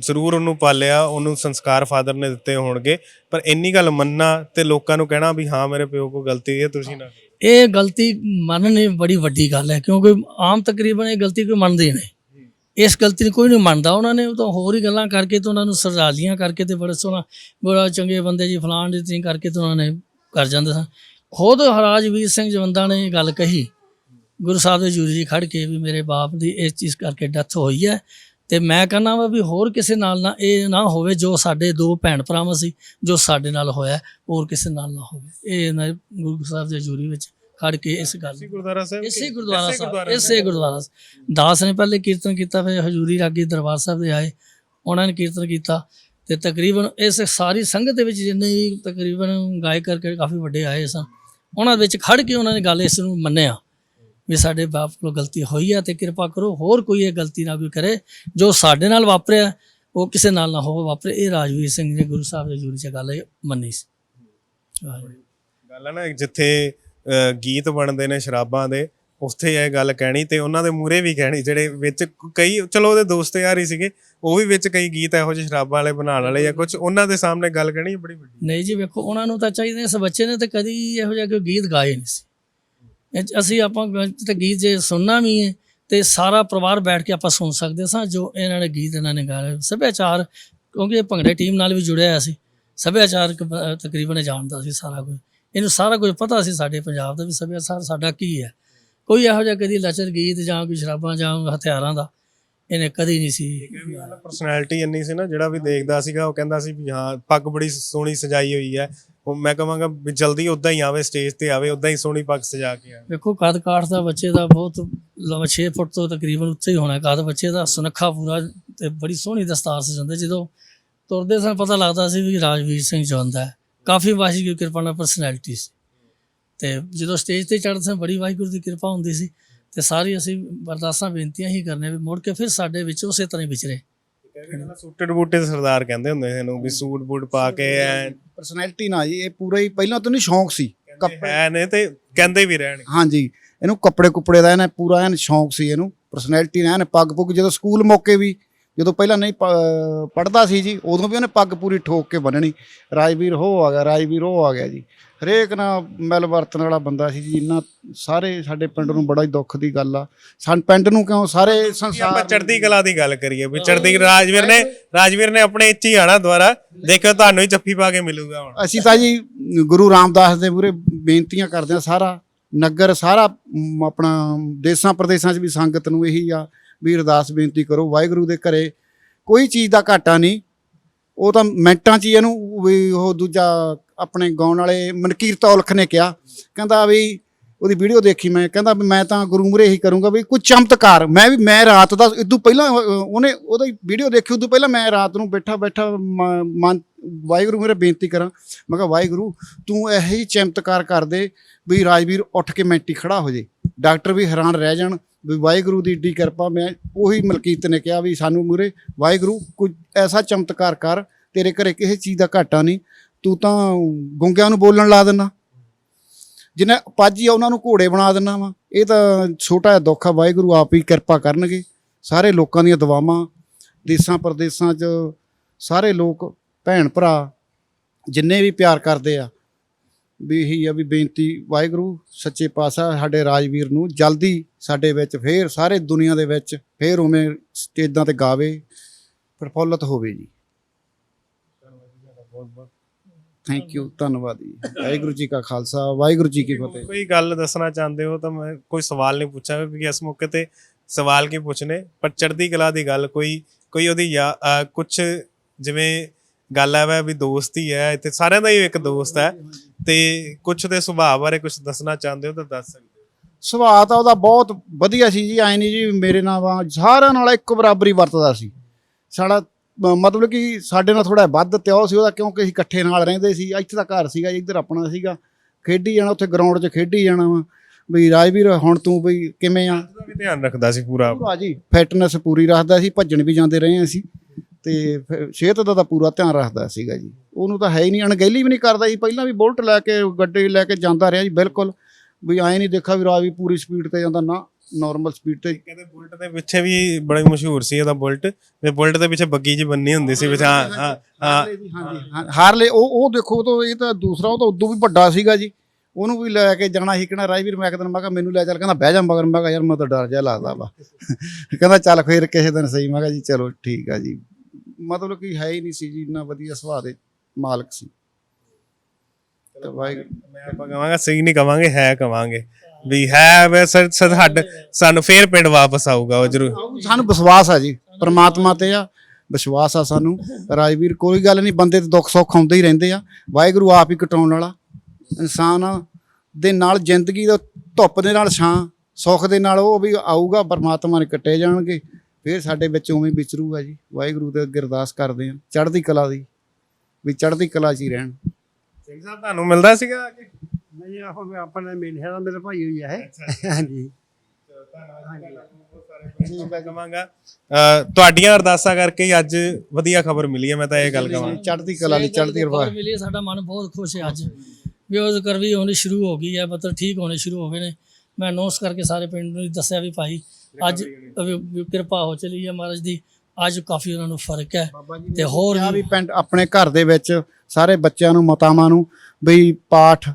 ਜ਼ਰੂਰ ਉਹਨੂੰ ਪਾਲਿਆ, ਉਹਨੂੰ ਸੰਸਕਾਰ ਫਾਦਰ ਨੇ ਦਿੱਤੇ ਹੋਣਗੇ। ਪਰ ਇੰਨੀ ਗੱਲ ਮੰਨਣਾ ਤੇ ਲੋਕਾਂ ਨੂੰ ਕਹਿਣਾ ਵੀ ਹਾਂ, ਮੇਰੇ ਪਿਓ ਕੋਲ ਗਲਤੀ ਹੈ, ਤੁਸੀਂ ਨਾ ਇਹ ਗਲਤੀ ਮੰਨਣੀ ਬੜੀ ਵੱਡੀ ਗੱਲ ਹੈ, ਕਿਉਂਕਿ ਆਮ ਤਕਰੀਬਨ ਇਹ ਗਲਤੀ ਕੋਈ ਮੰਨਦੇ ਨਹੀਂ। ਇਸ ਗਲਤੀ ਨੂੰ ਕੋਈ ਨਹੀਂ ਮੰਨਦਾ। ਉਹਨਾਂ ਨੇ ਤਾਂ ਹੋਰ ਹੀ ਗੱਲਾਂ ਕਰਕੇ ਤੇ ਉਹਨਾਂ ਨੂੰ ਸਰਦਾਲੀਆਂ ਕਰਕੇ ਤੇ ਬੜੇ ਸੋਹਣਾ, ਬੜਾ ਚੰਗੇ ਬੰਦੇ ਜੀ, ਫਲਾਣ ਦੀ ਤੀ ਕਰਕੇ ਤੇ ਉਹਨਾਂ ਨੇ ਕਰ ਜਾਂਦੇ ਸਨ। ਖੁਦ ਰਾਜਵੀਰ ਸਿੰਘ ਜਵੰਦਾ ਨੇ ਇਹ ਗੱਲ ਕਹੀ, ਗੁਰੂ ਸਾਹਿਬ ਦੇ ਜੂਰੀ ਖੜ ਕੇ ਵੀ ਮੇਰੇ ਬਾਪ ਦੀ ਇਸ ਚੀਜ਼ ਕਰਕੇ ਡੈਥ ਹੋਈ ਹੈ। ਤੇ ਮੈਂ ਕਹਿੰਦਾ ਵਾ ਵੀ ਹੋਰ ਕਿਸੇ ਨਾਲ ਨਾ ਇਹ ਨਾ ਹੋਵੇ ਜੋ ਸਾਡੇ ਦੋ ਭੈਣ ਭਰਾਵਾਂ ਸੀ ਜੋ ਸਾਡੇ ਨਾਲ ਹੋਇਆ ਹੋਰ ਕਿਸੇ ਨਾਲ ਨਾ ਹੋਵੇ। ਇਹ ਨਾ ਗੁਰੂ ਸਾਹਿਬ ਦੇ ਜੂਰੀ ਵਿੱਚ ਖੜ ਕੇ ਇਸ ਗੱਲ ਇਸੇ ਗੁਰਦੁਆਰਾ ਸਾਹਿਬ ਇਸੇ ਗੁਰਦੁਆਰਾ ਸਾਹਿਬ ਇਸੇ ਗੁਰਦੁਆਰਾ। ਦਾਸ ਨੇ ਪਹਿਲੇ ਕੀਰਤਨ ਕੀਤਾ ਫਿਰ ਹਜੂਰੀ ਰਾਗੀ ਦਰਬਾਰ ਸਾਹਿਬ ਦੇ ਆਏ। ਉਹਨਾਂ ਨੇ ਕੀਰਤਨ ਕੀਤਾ ਤੇ ਤਕਰੀਬਨ ਇਸ ਸਾਰੀ ਸੰਗਤ ਦੇ ਵਿੱਚ ਜਿੰਨੇ ਵੀ ਤਕਰੀਬਨ ਗਾਇਕ ਕਰਕੇ ਕਾਫੀ ਵੱਡੇ ਆਏ ਸਨ ਉਹਨਾਂ ਵਿੱਚ ਖੜ ਕੇ ਉਹਨਾਂ ਨੇ ਗੱਲ ਇਸ ਨੂੰ ਮੰਨਿਆ। ਵੀ ਸਾਡੇ ਬਾਪ ਕੋਲ ਗਲਤੀ ਹੋਈ ਹੈ ਤੇ ਕਿਰਪਾ ਕਰੋ ਹੋਰ ਕੋਈ ਇਹ ਗਲਤੀ ਨਾ ਕੋਈ ਕਰੇ ਜੋ ਸਾਡੇ ਨਾਲ ਵਾਪਰਿਆ ਉਹ ਕਿਸੇ ਨਾਲ ਨਾ ਹੋ ਵਾਪਰੇ। ਇਹ ਰਾਜਵੀਰ ਸਿੰਘ ਨੇ ਗੁਰੂ ਸਾਹਿਬ ਦੇ ਜੂਰੀ ਚ ਗੱਲ ਮੰਨੀ ਸੀ। ਗੱਲ ਹੈ ਨਾ ਜਿੱਥੇ ਗੀਤ ਬਣਦੇ ਨੇ ਸ਼ਰਾਬਾਂ ਦੇ ਉੱਥੇ ਇਹ ਗੱਲ ਕਹਿਣੀ ਤੇ ਉਹਨਾਂ ਦੇ ਮੂਰੇ ਵੀ ਕਹਿਣੀ ਜਿਹੜੇ ਵਿੱਚ ਕਈ ਚਲੋ ਉਹਦੇ ਦੋਸਤ ਯਾਰ ਹੀ ਸੀਗੇ ਉਹ ਵੀ ਵਿੱਚ ਕਈ ਗੀਤ ਇਹੋ ਜਿਹੇ ਸ਼ਰਾਬਾਂ ਵਾਲੇ ਬਣਾਉਣ ਵਾਲੇ ਜਾਂ ਕੁਝ ਉਹਨਾਂ ਦੇ ਸਾਹਮਣੇ ਗੱਲ ਕਹਿਣੀ ਬੜੀ ਵੱਡੀ। ਨਹੀਂ ਜੀ ਵੇਖੋ ਉਹਨਾਂ ਨੂੰ ਤਾਂ ਚਾਹੀਦੇ ਇਸ ਬੱਚੇ ਨੇ ਤੇ ਕਦੀ ਇਹੋ ਜਿਹਾ ਕੋਈ ਗੀਤ ਗਾਏ ਨਹੀਂ ਸੀ। ਇਹ ਅਸੀਂ ਆਪਾਂ ਤੇ ਗੀਤ ਜੇ ਸੁਣਨਾ ਵੀ ਹੈ ਤੇ ਸਾਰਾ ਪਰਿਵਾਰ ਬੈਠ ਕੇ ਆਪਾਂ ਸੁਣ ਸਕਦੇ ਸਾਂ, ਜੋ ਇਹਨਾਂ ਨੇ ਗੀਤ ਇਹਨਾਂ ਨੇ ਗਾਏ ਸੱਭਿਆਚਾਰ, ਕਿਉਂਕਿ ਇਹ ਭੰਗੜੇ ਟੀਮ ਨਾਲ ਵੀ ਜੁੜਿਆ ਹੋਇਆ ਸੀ। ਸੱਭਿਆਚਾਰ ਤਕਰੀਬਨ ਇਹ ਜਾਣਦਾ ਸੀ ਸਾਰਾ ਕੁਝ। ਇਹਨੂੰ ਸਾਰਾ ਕੁਝ ਪਤਾ ਸੀ ਸਾਡੇ ਪੰਜਾਬ ਦਾ ਵੀ ਸੱਭਿਆਚਾਰ ਸਾਡਾ ਕੀ ਹੈ। ਕੋਈ ਇਹੋ ਜਿਹਾ ਕਦੀ ਲਚਰ ਗੀਤ ਜਾਂ ਕੋਈ ਸ਼ਰਾਬਾਂ ਜਾਂ ਹਥਿਆਰਾਂ ਦਾ ਇਹਨੇ ਕਦੀ ਨਹੀਂ ਸੀ। ਪਰਸਨੈਲਿਟੀ ਇੰਨੀ ਸੀ ਨਾ, ਜਿਹੜਾ ਵੀ ਦੇਖਦਾ ਸੀਗਾ, ਉਹ ਕਹਿੰਦਾ ਸੀ ਵੀ ਹਾਂ, ਪੱਗ ਬੜੀ ਸੋਹਣੀ ਸਜਾਈ ਹੋਈ ਹੈ। ਉਹ ਮੈਂ ਕਹਾਂਗਾ ਵੀ ਜਲਦੀ ਉਦਾਂ ਹੀ ਆਵੇ ਸਟੇਜ ਤੇ ਆਵੇ ਉਦਾਂ ਹੀ ਸੋਹਣੀ ਪੱਗ ਸਜਾ ਕੇ ਆਵੇ। ਵੇਖੋ ਕੱਦ ਕਾਠ ਦਾ ਬੱਚੇ ਦਾ ਬਹੁਤ ਲੰਮਾ 6 ਫੁੱਟ ਤੋਂ ਤਕਰੀਬਨ ਉੱਤੇ ਹੀ ਹੋਣਾ ਕੱਦ ਬੱਚੇ ਦਾ। ਸੁਨੱਖਾ ਪੂਰਾ ਤੇ ਬੜੀ ਸੋਹਣੀ ਦਸਤਾਰ ਸਜਾਉਂਦੇ। ਜਦੋਂ ਤੁਰਦੇ ਸਾਂ ਪਤਾ ਲੱਗਦਾ ਸੀ ਵੀ ਰਾਜਵੀਰ ਸਿੰਘ ਜਵੰਦਾ ਕਾਫੀ ਵਾਹਿਗੁਰੂ ਦੀ ਕਿਰਪਾ ਨਾਲ ਪਰਸਨੈਲਿਟੀ ਸੀ। ਤੇ ਜਦੋਂ ਸਟੇਜ ਤੇ ਚੜ੍ਹਦੇ ਸਾਂ, ਬੜੀ ਵਾਹਿਗੁਰੂ ਦੀ ਕਿਰਪਾ ਹੁੰਦੀ ਸੀ। ਤੇ ਸਾਰੀ ਅਸੀਂ ਬਰਦਾਸ਼ਾਂ ਬੇਨਤੀਆਂ ਹੀ ਕਰਨੇ ਵੀ ਮੁੜ ਕੇ ਫਿਰ ਸਾਡੇ ਵਿੱਚ ਉਸੇ ਤਰ੍ਹਾਂ ਹੀ ਵਿਚਰੇ। ਸੂਟਡ ਬੂਟੇ ਸਰਦਾਰ ਕਹਿੰਦੇ ਹੁੰਦੇ ਸੀ ਇਹਨੂੰ ਵੀ ਸੂਟ ਬੂਟ ਪਾ ਕੇ ਐ। ਪਰਸਨੈਲਿਟੀ ਨਾ ਜੀ ਇਹ ਪੂਰਾ ਹੀ ਪਹਿਲਾਂ ਤੋਂ ਨਹੀਂ ਸ਼ੌਂਕ ਸੀ ਕੱਪੜੇ ਹੈ ਨੇ ਤੇ ਕਹਿੰਦੇ ਵੀ ਰਹਿਣ। ਹਾਂਜੀ ਇਹਨੂੰ ਕੱਪੜੇ ਕੁੱਪੜੇ ਦਾ ਇਹਨੇ ਪੂਰਾ ਐਨ ਸ਼ੌਂਕ ਸੀ ਇਹਨੂੰ ਪਰਸਨੈਲਿਟੀ ਨਾਲ ਐਨ ਪੱਗ ਪੁੱਗ ਜਦੋਂ ਸਕੂਲ ਮੌਕੇ ਵੀ ਜਦੋਂ ਪਹਿਲਾਂ ਨਹੀਂ ਪੜਦਾ ਸੀ ਜੀ ਉਦੋਂ ਵੀ ਉਹਨੇ ਪੱਗ ਪੂਰੀ ਠੋਕ ਕੇ ਬੰਨਣੀ ਰਾਜਵੀਰ ਹੋ ਆ ਗਿਆ ਰਾਜਵੀਰ ਹੋ ਆ ਗਿਆ ਜੀ। ਹਰੇਕ ਨਾਲ ਮਿਲ ਵਰਤਣ ਵਾਲਾ ਬੰਦਾ ਸੀ ਜੀ ਇੰਨਾ ਸਾਰੇ ਸਾਡੇ ਪਿੰਡ ਨੂੰ ਬੜਾ ਹੀ ਦੁੱਖ ਦੀ ਗੱਲ ਆ। ਸਾਡੇ ਪਿੰਡ ਨੂੰ ਕਿਉਂ ਸਾਰੇ ਸੰਸਾਰ ਆਪਾਂ ਚੜ੍ਹਦੀ ਕਲਾ ਦੀ ਗੱਲ ਕਰੀਏ ਵੀ ਚੜ੍ਹਦੀ ਰਾਜਵੀਰ ਨੇ ਰਾਜਵੀਰ ਨੇ ਆਪਣੇ ਇੱਥੇ ਹੀ ਆਣਾ ਦੁਆਰਾ ਦੇਖਿਓ ਤੁਹਾਨੂੰ ਹੀ ਜੱਫੀ ਪਾ ਕੇ ਮਿਲੂਗਾ ਹੁਣ। ਅਸੀਂ ਤਾਂ ਜੀ ਗੁਰੂ ਰਾਮਦਾਸ ਦੇ ਮੂਰੇ ਬੇਨਤੀਆਂ ਕਰਦੇ ਆ ਸਾਰਾ ਨਗਰ ਸਾਰਾ ਮ, ਆਪਣਾ ਦੇਸਾਂ ਪ੍ਰਦੇਸਾਂ 'ਚ ਵੀ ਸੰਗਤ ਨੂੰ ਇਹੀ ਆ ਵੀ ਅਰਦਾਸ ਬੇਨਤੀ ਕਰੋ ਵਾਹਿਗੁਰੂ ਦੇ ਘਰੇ ਕੋਈ ਚੀਜ਼ ਦਾ ਘਾਟਾ ਨਹੀਂ। ਉਹ ਤਾਂ ਮਿੰਟਾਂ 'ਚ ਹੀ ਇਹਨੂੰ ਵੀ ਉਹ ਦੂਜਾ ਆਪਣੇ ਗਾਉਣ ਵਾਲੇ ਮਨਕੀਰਤ ਔਲਖ ਨੇ ਕਿਹਾ, ਕਹਿੰਦਾ ਵੀ ਉਹਦੀ ਵੀਡੀਓ ਦੇਖੀ ਮੈਂ, ਕਹਿੰਦਾ ਵੀ ਮੈਂ ਤਾਂ ਗੁਰੂ ਮੂਰੇ ਹੀ ਕਰੂੰਗਾ ਵੀ ਕੋਈ ਚਮਤਕਾਰ, ਮੈਂ ਵੀ, ਮੈਂ ਰਾਤ ਦਾ ਇਦੋਂ ਪਹਿਲਾਂ ਉਹਨੇ ਉਹਦੀ ਵੀਡੀਓ ਦੇਖੀ ਉਦੋਂ ਪਹਿਲਾਂ ਮੈਂ ਰਾਤ ਨੂੰ ਬੈਠਾ ਬੈਠਾ ਮ- ਮਨ, ਵਾਹਿਗੁਰੂ ਮੇਰੇ ਬੇਨਤੀ ਕਰਾਂ, ਮੈਂ ਕਿਹਾ, ਵਾਹਿਗੁਰੂ, ਤੂੰ ਇਹੋ ਹੀ ਚਮਤਕਾਰ ਕਰ ਦੇ ਵੀ ਰਾਜਵੀਰ ਉੱਠ ਕੇ ਮੈਂਟੀ ਖੜਾ ਹੋ ਜੇ। ਡਾਕਟਰ ਵੀ ਹੈਰਾਨ ਰਹਿ ਜਾਣ ਵੀ ਵਾਹਿਗੁਰੂ ਦੀ ਏਡੀ ਕਿਰਪਾ, ਮੈਂ ਉਹੀ ਮਲਕੀਤ ਨੇ ਕਿਹਾ ਵੀ ਸਾਨੂੰ ਮੂਰੇ ਵਾਹਿਗੁਰੂ, ਕੋਈ ਐਸਾ ਚਮਤਕਾਰ ਕਰ, ਤੇਰੇ ਘਰੇ ਕਿਸੇ ਚੀਜ਼ ਦਾ ਘਾਟਾ ਨਹੀਂ ਤੂੰ ਤਾਂ ਗੁੰਗਿਆਂ ਨੂੰ ਬੋਲਣ ਲਾ ਦਿੰਦਾ। ਜਿਹਨੇ ਪਾਜੀ ਆ, ਉਹਨਾਂ ਨੂੰ ਘੋੜੇ ਬਣਾ ਦਿੰਦਾ ਵਾ। ਇਹ ਤਾਂ ਛੋਟਾ ਜਿਹਾ ਦੁੱਖ ਆ, ਵਾਹਿਗੁਰੂ ਆਪ ਹੀ ਕਿਰਪਾ ਕਰਨਗੇ। ਸਾਰੇ ਲੋਕਾਂ ਦੀਆਂ ਦੁਆਵਾਂ, ਦੇਸਾਂ ਪ੍ਰਦੇਸਾਂ 'ਚ ਸਾਰੇ ਲੋਕ, ਭੈਣ ਭਰਾ ਜਿੰਨੇ ਵੀ ਪਿਆਰ ਕਰਦੇ ਆ, ਵੀ ਇਹੀ ਆ ਵੀ ਬੇਨਤੀ, ਵਾਹਿਗੁਰੂ ਸੱਚੇ ਪਾਤਸ਼ਾਹ ਸਾਡੇ ਰਾਜਵੀਰ ਨੂੰ ਜਲਦੀ ਸਾਡੇ ਵਿੱਚ ਫੇਰ, ਸਾਰੇ ਦੁਨੀਆ ਦੇ ਵਿੱਚ ਫੇਰ ਉਵੇਂ ਸਟੇਜਾਂ ਤੇ ਗਾਵੇ, ਪ੍ਰਫੁੱਲਤ ਹੋਵੇ ਜੀ। ਥੈਂਕ ਯੂ ਧੰਨਵਾਦ ਜੀ। ਵਾਹਿਗੁਰੂ ਜੀ ਕਾ ਖਾਲਸਾ ਵਾਹਿਗੁਰੂ ਜੀ ਕੀ ਫਤਿਹ। ਕੋਈ ਗੱਲ ਦੱਸਣਾ ਚਾਹੁੰਦੇ ਹੋ ਤਾਂ ਮੈਂ ਕੋਈ ਸਵਾਲ ਨਹੀਂ ਪੁੱਛਾਂਗਾ ਕਿਉਂਕਿ ਇਸ ਮੌਕੇ ਤੇ ਸਵਾਲ ਕੀ ਪੁੱਛਨੇ? ਪਰ ਚੜ੍ਹਦੀ ਕਲਾ ਦੀ ਗੱਲ ਕੋਈ ਕੋਈ ਉਹਦੀ ਕੁਝ ਜਿਵੇਂ ਗੱਲ ਹੈ ਵੀ ਦੋਸਤੀ ਹੈ ਇੱਥੇ ਸਾਰਿਆਂ ਦਾ ਹੀ ਇੱਕ ਦੋਸਤ ਹੈ। ਤੇ ਕੁਝ ਦੇ ਸੁਭਾਅ ਬਾਰੇ ਕੁਝ ਦੱਸਣਾ ਚਾਹੁੰਦੇ ਹੋ ਤਾਂ ਦੱਸ ਸਕਦੇ ਹੋ। ਸੁਭਾਅ ਤਾਂ ਉਹਦਾ ਬਹੁਤ ਵਧੀਆ ਸੀ ਜੀ ਐ ਨਹੀਂ ਜੀ ਮੇਰੇ ਨਾਲ ਸਾਰਿਆਂ ਨਾਲ ਇੱਕੋ ਬਰਾਬਰੀ ਵਰਤਦਾ ਸੀ। ਸਾਡਾ ਮਤਲਬ ਕਿ ਸਾਡੇ ਨਾਲ ਥੋੜਾ ਵੱਧ ਤਿਉ ਸੀ ਉਹਦਾ ਕਿਉਂਕਿ ਅਸੀਂ ਇਕੱਠੇ ਨਾਲ ਰਹਿੰਦੇ ਸੀ। ਇੱਥੇ ਦਾ ਘਰ ਸੀਗਾ ਇੱਧਰ ਆਪਣਾ ਸੀਗਾ। ਖੇਡੀ ਜਾਣਾ ਉੱਥੇ ਗਰਾਊਂਡ 'ਚ ਖੇਡੀ ਜਾਣਾ ਵਾ। ਵੀ ਰਾਜਵੀਰ ਹੁਣ ਤੂੰ ਬਈ ਕਿਵੇਂ ਆ? ਵੀ ਧਿਆਨ ਰੱਖਦਾ ਸੀ ਪੂਰਾ। ਪੂਰਾ ਜੀ ਫਿਟਨੈਸ ਪੂਰੀ ਰੱਖਦਾ ਸੀ ਭੱਜਣ ਵੀ ਜਾਂਦੇ ਰਹੇ ਅਸੀਂ। ਤੇ ਫਿਰ ਸਿਹਤ ਦਾ ਤਾਂ ਪੂਰਾ ਧਿਆਨ ਰੱਖਦਾ ਸੀਗਾ ਜੀ। ਉਹਨੂੰ ਤਾਂ ਹੈ ਹੀ ਨਹੀਂ ਅਣਗਹਿਲੀ ਵੀ ਨਹੀਂ ਕਰਦਾ ਜੀ ਪਹਿਲਾਂ ਵੀ ਬੁਲਟ ਲੈ ਕੇ ਗੱਡੀ ਲੈ ਕੇ ਜਾਂਦਾ ਰਿਹਾ ਜੀ ਬਿਲਕੁਲ। ਵੀ ਐਂ ਨਹੀਂ ਦੇਖਾ ਵੀ ਰਾਜ ਵੀ ਪੂਰੀ ਸਪੀਡ ਤੇ ਜਾਂਦਾ ਨਾ। ਨਾਰਮਲ ਸਪੀਡ ਤੇ ਕਹਿੰਦੇ ਬੁਲਟ ਦੇ ਪਿੱਛੇ ਵੀ ਬੜਾ ਮਸ਼ਹੂਰ ਸੀ ਉਹਦਾ ਬੁਲਟ। ਤੇ ਬੁਲਟ ਦੇ ਪਿੱਛੇ ਬੱਗੀ ਜੀ ਬੰਨੀ ਹੁੰਦੀ ਸੀ ਵਿੱਚ ਹਾਂ ਹਾਂ ਹਾਂ। ਹਾਰਲੇ ਉਹ ਉਹ ਦੇਖੋ ਤਾਂ ਇਹ ਤਾਂ ਦੂਸਰਾ ਉਹ ਤਾਂ ਉਦੋਂ ਵੀ ਵੱਡਾ ਸੀਗਾ ਜੀ। ਉਹਨੂੰ ਵੀ ਲੈ ਕੇ ਜਾਣਾ ਸੀ ਕਹਿੰਦਾ ਰਾਜਵੀਰ ਮੈਂ ਦਿਨ ਮੈਂ ਕਿਹਾ ਮੈਨੂੰ ਲੈ ਚੱਲ। ਕਹਿੰਦਾ ਬਹਿ ਜਾ ਮਗਰ। ਮੈਂ ਕਿਹਾ ਯਾਰ ਮੈਂ ਤਾਂ ਡਰ ਜਾ ਲੱਗਦਾ ਵਾ। ਕਹਿੰਦਾ ਚੱਲ ਫੇਰ ਕਿਸੇ ਦਿਨ ਸਹੀ। ਮੈਂ ਕਿਹਾ ਜੀ ਚਲੋ ਠੀਕ ਆ ਜੀ। ਮਤਲਬ ਕਿ ਹੈ ਹੀ ਨਹੀਂ ਸੀ ਜੀ ਇੰਨਾ ਵਧੀਆ ਸੁਭਾਅ ਦੇ ਮਾਲਕ ਸੀ। ਤੇ ਵਾਹਿਗੁਰੂ ਮੈਂ ਆਪਾਂ ਕਹਾਂਗਾ ਸਹੀ ਨਹੀਂ ਕਵਾਂਗੇ ਹੈ ਕਵਾਂਗੇ। ਵੀ ਹੈ ਵੈਸੇ ਸਾਡੇ ਸਾਨੂੰ ਫੇਰ ਪਿੰਡ ਵਾਪਸ ਆਊਗਾ ਉਹ ਜ਼ਰੂਰ। ਸਾਨੂੰ ਵਿਸ਼ਵਾਸ ਆ ਜੀ ਪ੍ਰਮਾਤਮਾ ਤੇ ਆ ਵਿਸ਼ਵਾਸ ਆ ਸਾਨੂੰ। ਰਾਜਵੀਰ ਕੋਈ ਗੱਲ ਨਹੀਂ ਬੰਦੇ ਤੇ ਦੁੱਖ ਸੁੱਖ ਆਉਂਦੇ ਹੀ ਰਹਿੰਦੇ ਆ। ਵਾਹਿਗੁਰੂ ਆਪ ਹੀ ਕਟਾਉਣ ਵਾਲਾ। ਇਨਸਾਨ ਦੇ ਨਾਲ ਜ਼ਿੰਦਗੀ ਦਾ ਧੁੱਪ ਦੇ ਨਾਲ ਛਾਂ ਸੁੱਖ ਦੇ ਨਾਲ ਉਹ ਵੀ ਆਊਗਾ ਪਰਮਾਤਮਾ ਨੇ ਕੱਟੇ ਜਾਣਗੇ। ਫਿਰ ਸਾਡੇ ਵਿੱਚ ਉਵੇਂ ਵਿਚਰੂਗਾ ਜੀ। ਵਾਹਿਗੁਰੂ ਦੇ ਅੱਗੇ ਅਰਦਾਸ ਕਰਦੇ ਆ। ਚੜ੍ਹਦੀ ਕਲਾ ਦੀ ਵੀ ਚੜ੍ਹਦੀ ਕਲਾ 'ਚ ਹੀ ਰਹਿਣ। ਸਿੰਘ ਸਾਹਿਬ ਤੁਹਾਨੂੰ ਮਿਲਦਾ ਸੀਗਾ ਕਿ? ਨਹੀਂ ਆਹੋ ਮੈਂ ਆਪਣਾ ਮੇਨ ਹੈ ਮੇਰਾ ਭਾਈ ਹੋਈ ਹੈ। ਹਾਂਜੀ। ਮੈਂ ਕਹਾਂਗਾ ਤੁਹਾਡੀਆਂ ਅਰਦਾਸਾਂ ਕਰਕੇ ਹੀ ਅੱਜ ਵਧੀਆ ਖਬਰ ਮਿਲੀ ਹੈ ਮੈਂ ਤਾਂ ਇਹ ਗੱਲ ਕਹਾਂ ਚੜ੍ਹਦੀ ਕਲਾ ਦੀ ਚੜ੍ਹਦੀ ਕਲਾ ਮਿਲੀ ਹੈ, ਸਾਡਾ ਮਨ ਬਹੁਤ ਖੁਸ਼ ਹੈ ਅੱਜ। ਵੀ ਉਹ ਕਰਵੀ ਹੋਣੀ ਸ਼ੁਰੂ ਹੋ ਗਈ ਹੈ ਮਤਲਬ ਠੀਕ ਹੋਣੇ ਸ਼ੁਰੂ ਹੋ ਗਏ ਨੇ। ਮੈਂ ਅਨਾਉਂਸ ਕਰਕੇ ਸਾਰੇ ਪਿੰਡ ਨੂੰ ਦੱਸਿਆ ਵੀ ਭਾਈ ਅੱਜ ਵੀ- ਵੀ ਕਿਰਪਾ ਹੋ ਚਲੀ ਹੈ ਮਹਾਰਾਜ ਦੀ। ਅੱਜ ਕਾਫੀ ਉਹਨਾਂ ਨੂੰ ਫ਼ਰਕ ਹੈ ਤੇ ਹੋਰ ਕਿਹਾ ਵੀ ਵੀ ਪਿੰਡ ਆਪਣੇ ਘਰ ਦੇ ਵਿੱਚ ਸਾਰੇ ਬੱਚਿਆਂ ਨੂੰ ਮਾਤਾਵਾਂ ਨੂੰ ਵੀ ਪਾਠ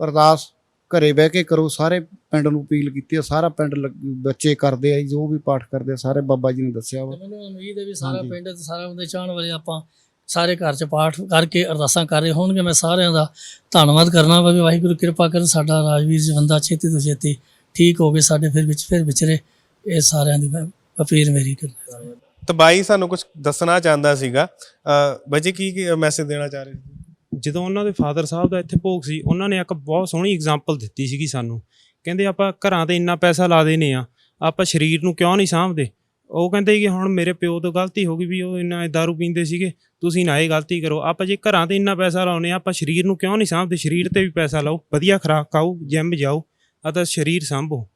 ਅਰਦਾਸ ਘਰੇ ਬਹਿ ਕੇ ਕਰੋ ਸਾਰੇ ਪਿੰਡ ਨੂੰ ਅਪੀਲ ਕੀਤੀ ਆ ਸਾਰਾ ਪਿੰਡ ਬੱਚੇ ਕਰਦੇ ਆ ਜੀ, ਵੀ ਪਾਠ ਕਰਦੇ ਆ ਸਾਰੇ ਬਾਬਾ ਜੀ ਨੇ ਦੱਸਿਆ ਵਾ। ਮੈਨੂੰ ਉਮੀਦ ਹੈ ਵੀ ਸਾਰਾ ਪਿੰਡ ਤੇ ਸਾਰਾ ਉਹਦੇ ਚਾਹਣ ਵਾਲੇ ਆਪਾਂ ਸਾਰੇ ਘਰ 'ਚ ਪਾਠ ਕਰਕੇ ਅਰਦਾਸਾਂ ਕਰ ਰਹੇ ਹੋਣਗੇ। ਮੈਂ ਸਾਰਿਆਂ ਦਾ ਧੰਨਵਾਦ ਕਰਨਾ ਵਾ ਵੀ ਵਾਹਿਗੁਰੂ ਕਿਰਪਾ ਕਰਨ ਸਾਡਾ ਰਾਜਵੀਰ ਜੀ ਬੰਦਾ ਛੇਤੀ ਤੋਂ ਛੇਤੀ ਠੀਕ ਹੋ ਕੇ ਸਾਡੇ ਫਿਰ ਵਿੱਚ ਫਿਰ ਵਿਚਰੇ ਇਹ ਸਾਰਿਆਂ ਦੀ ਮੈਂ ਅਪੀਲ ਮੇਰੀ ਕਰਦਾ ਤਾਂ ਬਾਈ ਸਾਨੂੰ ਕੁਝ ਦੱਸਣਾ ਚਾਹੁੰਦਾ ਸੀਗਾ। ਅ, ਬਾਈ ਜੀ ਕੀ ਮੈਸੇਜ ਦੇਣਾ ਚਾਹ ਰਹੇ ਸੀ? ਜਦੋਂ ਉਹਨਾਂ ਦੇ ਫਾਦਰ ਸਾਹਿਬ ਦਾ ਇੱਥੇ ਭੋਗ ਸੀ, ਉਹਨਾਂ ਨੇ ਇੱਕ ਬਹੁਤ ਸੋਹਣੀ ਐਗਜ਼ਾਮਪਲ ਦਿੱਤੀ ਸੀਗੀ ਸਾਨੂੰ। ਕਹਿੰਦੇ ਆਪਾਂ ਘਰਾਂ ਤੇ ਇੰਨਾ ਪੈਸਾ ਲਾ ਦੇਨੇ ਆ, ਆਪਾਂ ਸਰੀਰ ਨੂੰ ਕਿਉਂ ਨਹੀਂ ਸਾਂਭਦੇ? ਉਹ ਕਹਿੰਦੇ ਕਿ ਹੁਣ ਮੇਰੇ ਪਿਓ ਤੋਂ ਗਲਤੀ ਹੋ ਗਈ ਵੀ ਉਹ ਇੰਨਾ ਦਾਰੂ ਪੀਂਦੇ ਸੀਗੇ, ਤੁਸੀਂ ਨਾ ਇਹ ਗਲਤੀ ਕਰੋ। ਆਪਾਂ ਜੇ ਘਰਾਂ ਤੇ ਇੰਨਾ ਪੈਸਾ ਲਾਉਨੇ ਆ, ਆਪਾਂ ਸਰੀਰ ਨੂੰ ਕਿਉਂ ਨਹੀਂ ਸਾਂਭਦੇ? ਸਰੀਰ ਤੇ ਵੀ ਪੈਸਾ ਲਾਓ, ਵਧੀਆ ਖੁਰਾਕ ਖਾਓ ਜਿਮ ਜਾਓ ਅਤੇ ਸਰੀਰ ਸਾਂਭੋ।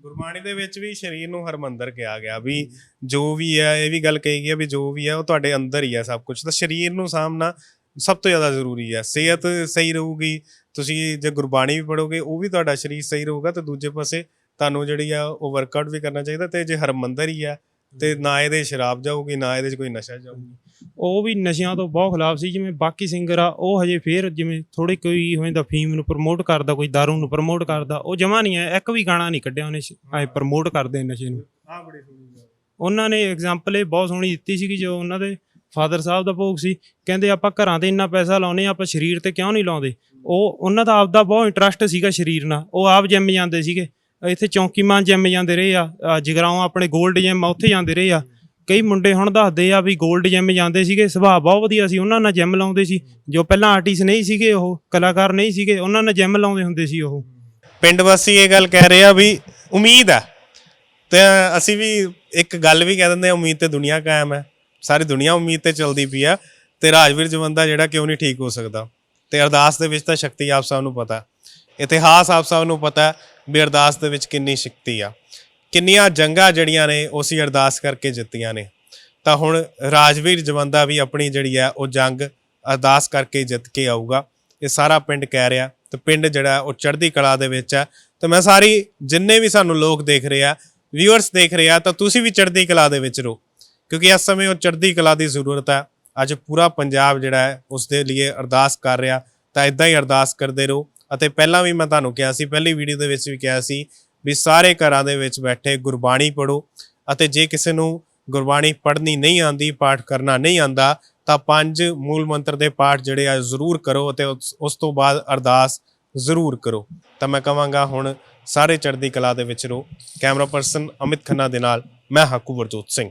ਗੁਰਬਾਣੀ ਦੇ ਵਿੱਚ ਵੀ ਸਰੀਰ ਨੂੰ ਹਰਮੰਦਰ ਕਿਹਾ ਗਿਆ ਵੀ ਜੋ ਵੀ ਹੈ, ਇਹ ਵੀ ਗੱਲ ਕਹੀ ਗਈ ਹੈ ਵੀ ਜੋ ਵੀ ਹੈ, ਉਹ ਤੁਹਾਡੇ ਅੰਦਰ ਹੀ ਹੈ ਸਭ ਕੁਝ ਤਾਂ ਸਰੀਰ ਨੂੰ ਸਾਂਭਣਾ ਸਭ ਤੋਂ ਜ਼ਿਆਦਾ ਜ਼ਰੂਰੀ ਹੈ। ਸਿਹਤ ਸਹੀ ਰਹੂਗੀ ਤੁਸੀਂ ਜੇ ਗੁਰਬਾਣੀ ਵੀ ਪੜੋਗੇ ਉਹ ਵੀ ਤੁਹਾਡਾ ਸਰੀਰ ਸਹੀ ਰਹੂਗਾ ਤੇ ਦੂਜੇ ਪਾਸੇ ਤੁਹਾਨੂੰ ਜਿਹੜੀ ਆ ਉਹ ਵਰਕਆਊਟ ਵੀ ਕਰਨਾ ਚਾਹੀਦਾ ਤੇ ਜੇ ਹਰਮੰਦਰ ਹੀ ਹੈ ਤੇ ਨਾ ਇਹਦੇ ਸ਼ਰਾਬ ਜਾਊਗੀ ਨਾ ਇਹਦੇ 'ਚ ਕੋਈ ਨਸ਼ਾ ਜਾਊਗੀ। ਉਹ ਵੀ ਨਸ਼ਿਆਂ ਤੋਂ ਬਹੁਤ ਖਿਲਾਫ ਸੀ ਜਿਵੇਂ ਬਾਕੀ ਸਿੰਗਰ ਆ ਉਹ ਹਜੇ ਫੇਰ ਜਿਵੇਂ ਥੋੜੇ ਕੋਈ ਹੋ ਜਾਂਦਾ ਫੀਮ ਨੂੰ ਪ੍ਰਮੋਟ ਕਰਦਾ ਕੋਈ ਦਾਰੂ ਨੂੰ ਪ੍ਰਮੋਟ ਕਰਦਾ ਉਹ ਜਮਾ ਨਹੀਂ ਹੈ ਇੱਕ ਵੀ ਗਾਣਾ ਨਹੀਂ ਕੱਢਿਆ ਉਹਨੇ ਐ ਪ੍ਰਮੋਟ ਕਰਦੇ ਨਸ਼ੇ ਨੂੰ। ਆ ਬੜੀ ਸੋਹਣੀ ਉਹਨਾਂ ਨੇ ਐਗਜ਼ਾਮਪਲ ਇਹ ਬਹੁਤ ਸੋਹਣੀ ਦਿੱਤੀ ਸੀਗੀ ਜੋ ਉਹਨਾਂ ਦੇ ਫਾਦਰ ਸਾਹਿਬ ਦਾ ਭੋਗ ਸੀ ਕਹਿੰਦੇ ਆਪਾਂ ਘਰਾਂ ਤੇ ਇੰਨਾ ਪੈਸਾ ਲਾਉਨੇ ਆਪਾਂ ਸਰੀਰ ਤੇ ਕਿਉਂ ਨਹੀਂ ਲਾਉਂਦੇ? ਉਹ ਉਹਨਾਂ ਦਾ ਆਪਦਾ ਬਹੁਤ ਇੰਟਰਸਟ ਸੀਗਾ ਸਰੀਰ ਨਾਲ ਉਹ ਆਪ ਜਿਮ ਜਾਂਦੇ ਸੀਗੇ। ਇੱਥੇ ਚੌਂਕੀਮਾਨ ਜਿਮ ਜਾਂਦੇ ਰਹੇ ਆ ਅ, ਆਪਣੇ 골ਡ ਜਿਮ ਉੱਥੇ ਜਾਂਦੇ ਰਹੇ ਆ। ਕਈ ਮੁੰਡੇ ਹੁਣ ਦੱਸਦੇ ਆ ਵੀ 골ਡ ਜਿਮ ਜਾਂਦੇ ਸੀਗੇ ਸੁਭਾਅ ਬਹੁਤ ਵਧੀਆ ਸੀ ਉਹਨਾਂ ਨਾਲ ਜਿਮ ਲਾਉਂਦੇ ਸੀ। ਜੋ ਪਹਿਲਾਂ ਆਰਟਿਸਟ ਨਹੀਂ ਸੀਗੇ ਉਹ ਕਲਾਕਾਰ ਨਹੀਂ ਸੀਗੇ ਉਹਨਾਂ ਨਾਲ ਜਿਮ ਲਾਉਂਦੇ ਹੁੰਦੇ ਸੀ ਉਹ। ਪਿੰਡ ਵਾਸੀ ਇਹ ਗੱਲ ਕਹਿ ਰਹੇ ਆ ਵੀ ਉਮੀਦ ਆ। ਤੇ ਅਸੀਂ ਵੀ ਇੱਕ ਗੱਲ ਵੀ ਕਹਿ ਦਿੰਦੇ ਆ ਉਮੀਦ ਤੇ ਦੁਨੀਆ ਕਾਇਮ ਹੈ। ਸਾਰੀ ਦੁਨੀਆ ਉਮੀਦ ਤੇ ਚੱਲਦੀ ਪਈ ਆ ਤੇ ਰਾਜਵੀਰ ਜਵੰਦਾ ਜਿਹੜਾ ਕਿਉਂ ਨਹੀਂ ਠੀਕ ਹੋ ਸਕਦਾ? ਤੇ ਅਰਦਾਸ ਦੇ ਵਿੱਚ ਤਾਂ ਸ਼ਕਤੀ ਆਪ ਸਭ ਨੂੰ ਪਤਾ। ਇਤਿਹਾਸ ਆਪ ਸਭ ਨੂੰ ਪਤਾ ਵੀ ਅਰਦਾਸ ਦੇ ਵਿੱਚ ਕਿੰਨੀ ਸ਼ਕਤੀ ਆ। ਕਿੰਨੀਆਂ ਜੰਗਾਂ ਜਿਹੜੀਆਂ ਨੇ, ਉਸੇ ਅਰਦਾਸ ਕਰਕੇ ਜਿੱਤੀਆਂ ਨੇ। ਤਾਂ ਹੁਣ ਰਾਜਵੀਰ ਜਵੰਦਾ ਵੀ ਆਪਣੀ ਜਿਹੜੀ ਆ, ਉਹ ਜੰਗ ਅਰਦਾਸ ਕਰਕੇ ਜਿੱਤ ਕੇ ਆਊਗਾ। ਇਹ ਸਾਰਾ ਪਿੰਡ ਕਹਿ ਰਿਹਾ। ਤੇ ਪਿੰਡ ਜਿਹੜਾ, ਉਹ ਚੜ੍ਹਦੀ ਕਲਾ ਦੇ ਵਿੱਚ ਹੈ ਤੇ ਮੈਂ ਸਾਰੀ, ਜਿੰਨੇ ਵੀ ਸਾਨੂੰ ਲੋਕ ਦੇਖ ਰਹੇ ਆ ਵਿਊਅਰਸ ਦੇਖ ਰਹੇ ਆ, ਤਾਂ ਤੁਸੀਂ ਵੀ ਚੜ੍ਹਦੀ ਕਲਾ ਦੇ ਵਿੱਚ ਰਹੋ। ਕਿਉਂਕਿ ਇਸ ਸਮੇਂ ਉਹ ਚੜ੍ਹਦੀ ਕਲਾ ਦੀ ਜ਼ਰੂਰਤ ਹੈ। ਅੱਜ ਪੂਰਾ ਪੰਜਾਬ ਜਿਹੜਾ ਹੈ ਉਸ ਦੇ ਲਈ ਅਰਦਾਸ ਕਰ ਰਿਹਾ। ਤਾਂ ਇਦਾਂ ਹੀ ਅਰਦਾਸ ਕਰਦੇ ਰਹੋ। ਅਤੇ ਪਹਿਲਾਂ ਵੀ ਮੈਂ ਤੁਹਾਨੂੰ ਕਿਹਾ ਸੀ, ਪਹਿਲੀ ਵੀਡੀਓ ਦੇ ਵਿੱਚ ਵੀ ਕਿਹਾ ਸੀ ਵੀ ਸਾਰੇ ਘਰਾਂ ਦੇ ਵਿੱਚ ਬੈਠੇ ਗੁਰਬਾਣੀ ਪੜੋ ਅਤੇ ਜੇ ਕਿਸੇ ਨੂੰ ਗੁਰਬਾਣੀ ਪੜ੍ਹਨੀ ਨਹੀਂ ਆਂਦੀ ਪਾਠ ਕਰਨਾ ਨਹੀਂ ਆਂਦਾ ਤਾਂ ਪੰਜ ਮੂਲ ਮੰਤਰ ਦੇ ਪਾਠ ਜਿਹੜੇ ਆ ਜ਼ਰੂਰ ਕਰੋ ਅਤੇ ਉਸ ਤੋਂ ਬਾਅਦ ਅਰਦਾਸ ਜ਼ਰੂਰ ਕਰੋ। ਤਾਂ ਮੈਂ ਕਹਾਂਗਾ ਹੁਣ ਸਾਰੇ ਚੜ੍ਹਦੀ ਕਲਾ ਦੇ ਵਿੱਚ ਰਹੋ। ਕੈਮਰਾ ਪਰਸਨ ਅਮਿਤ ਖੰਨਾ ਦੇ ਨਾਲ, ਮੈਂ ਹਾਕੂ ਵਰਜੋਤ ਸਿੰਘ।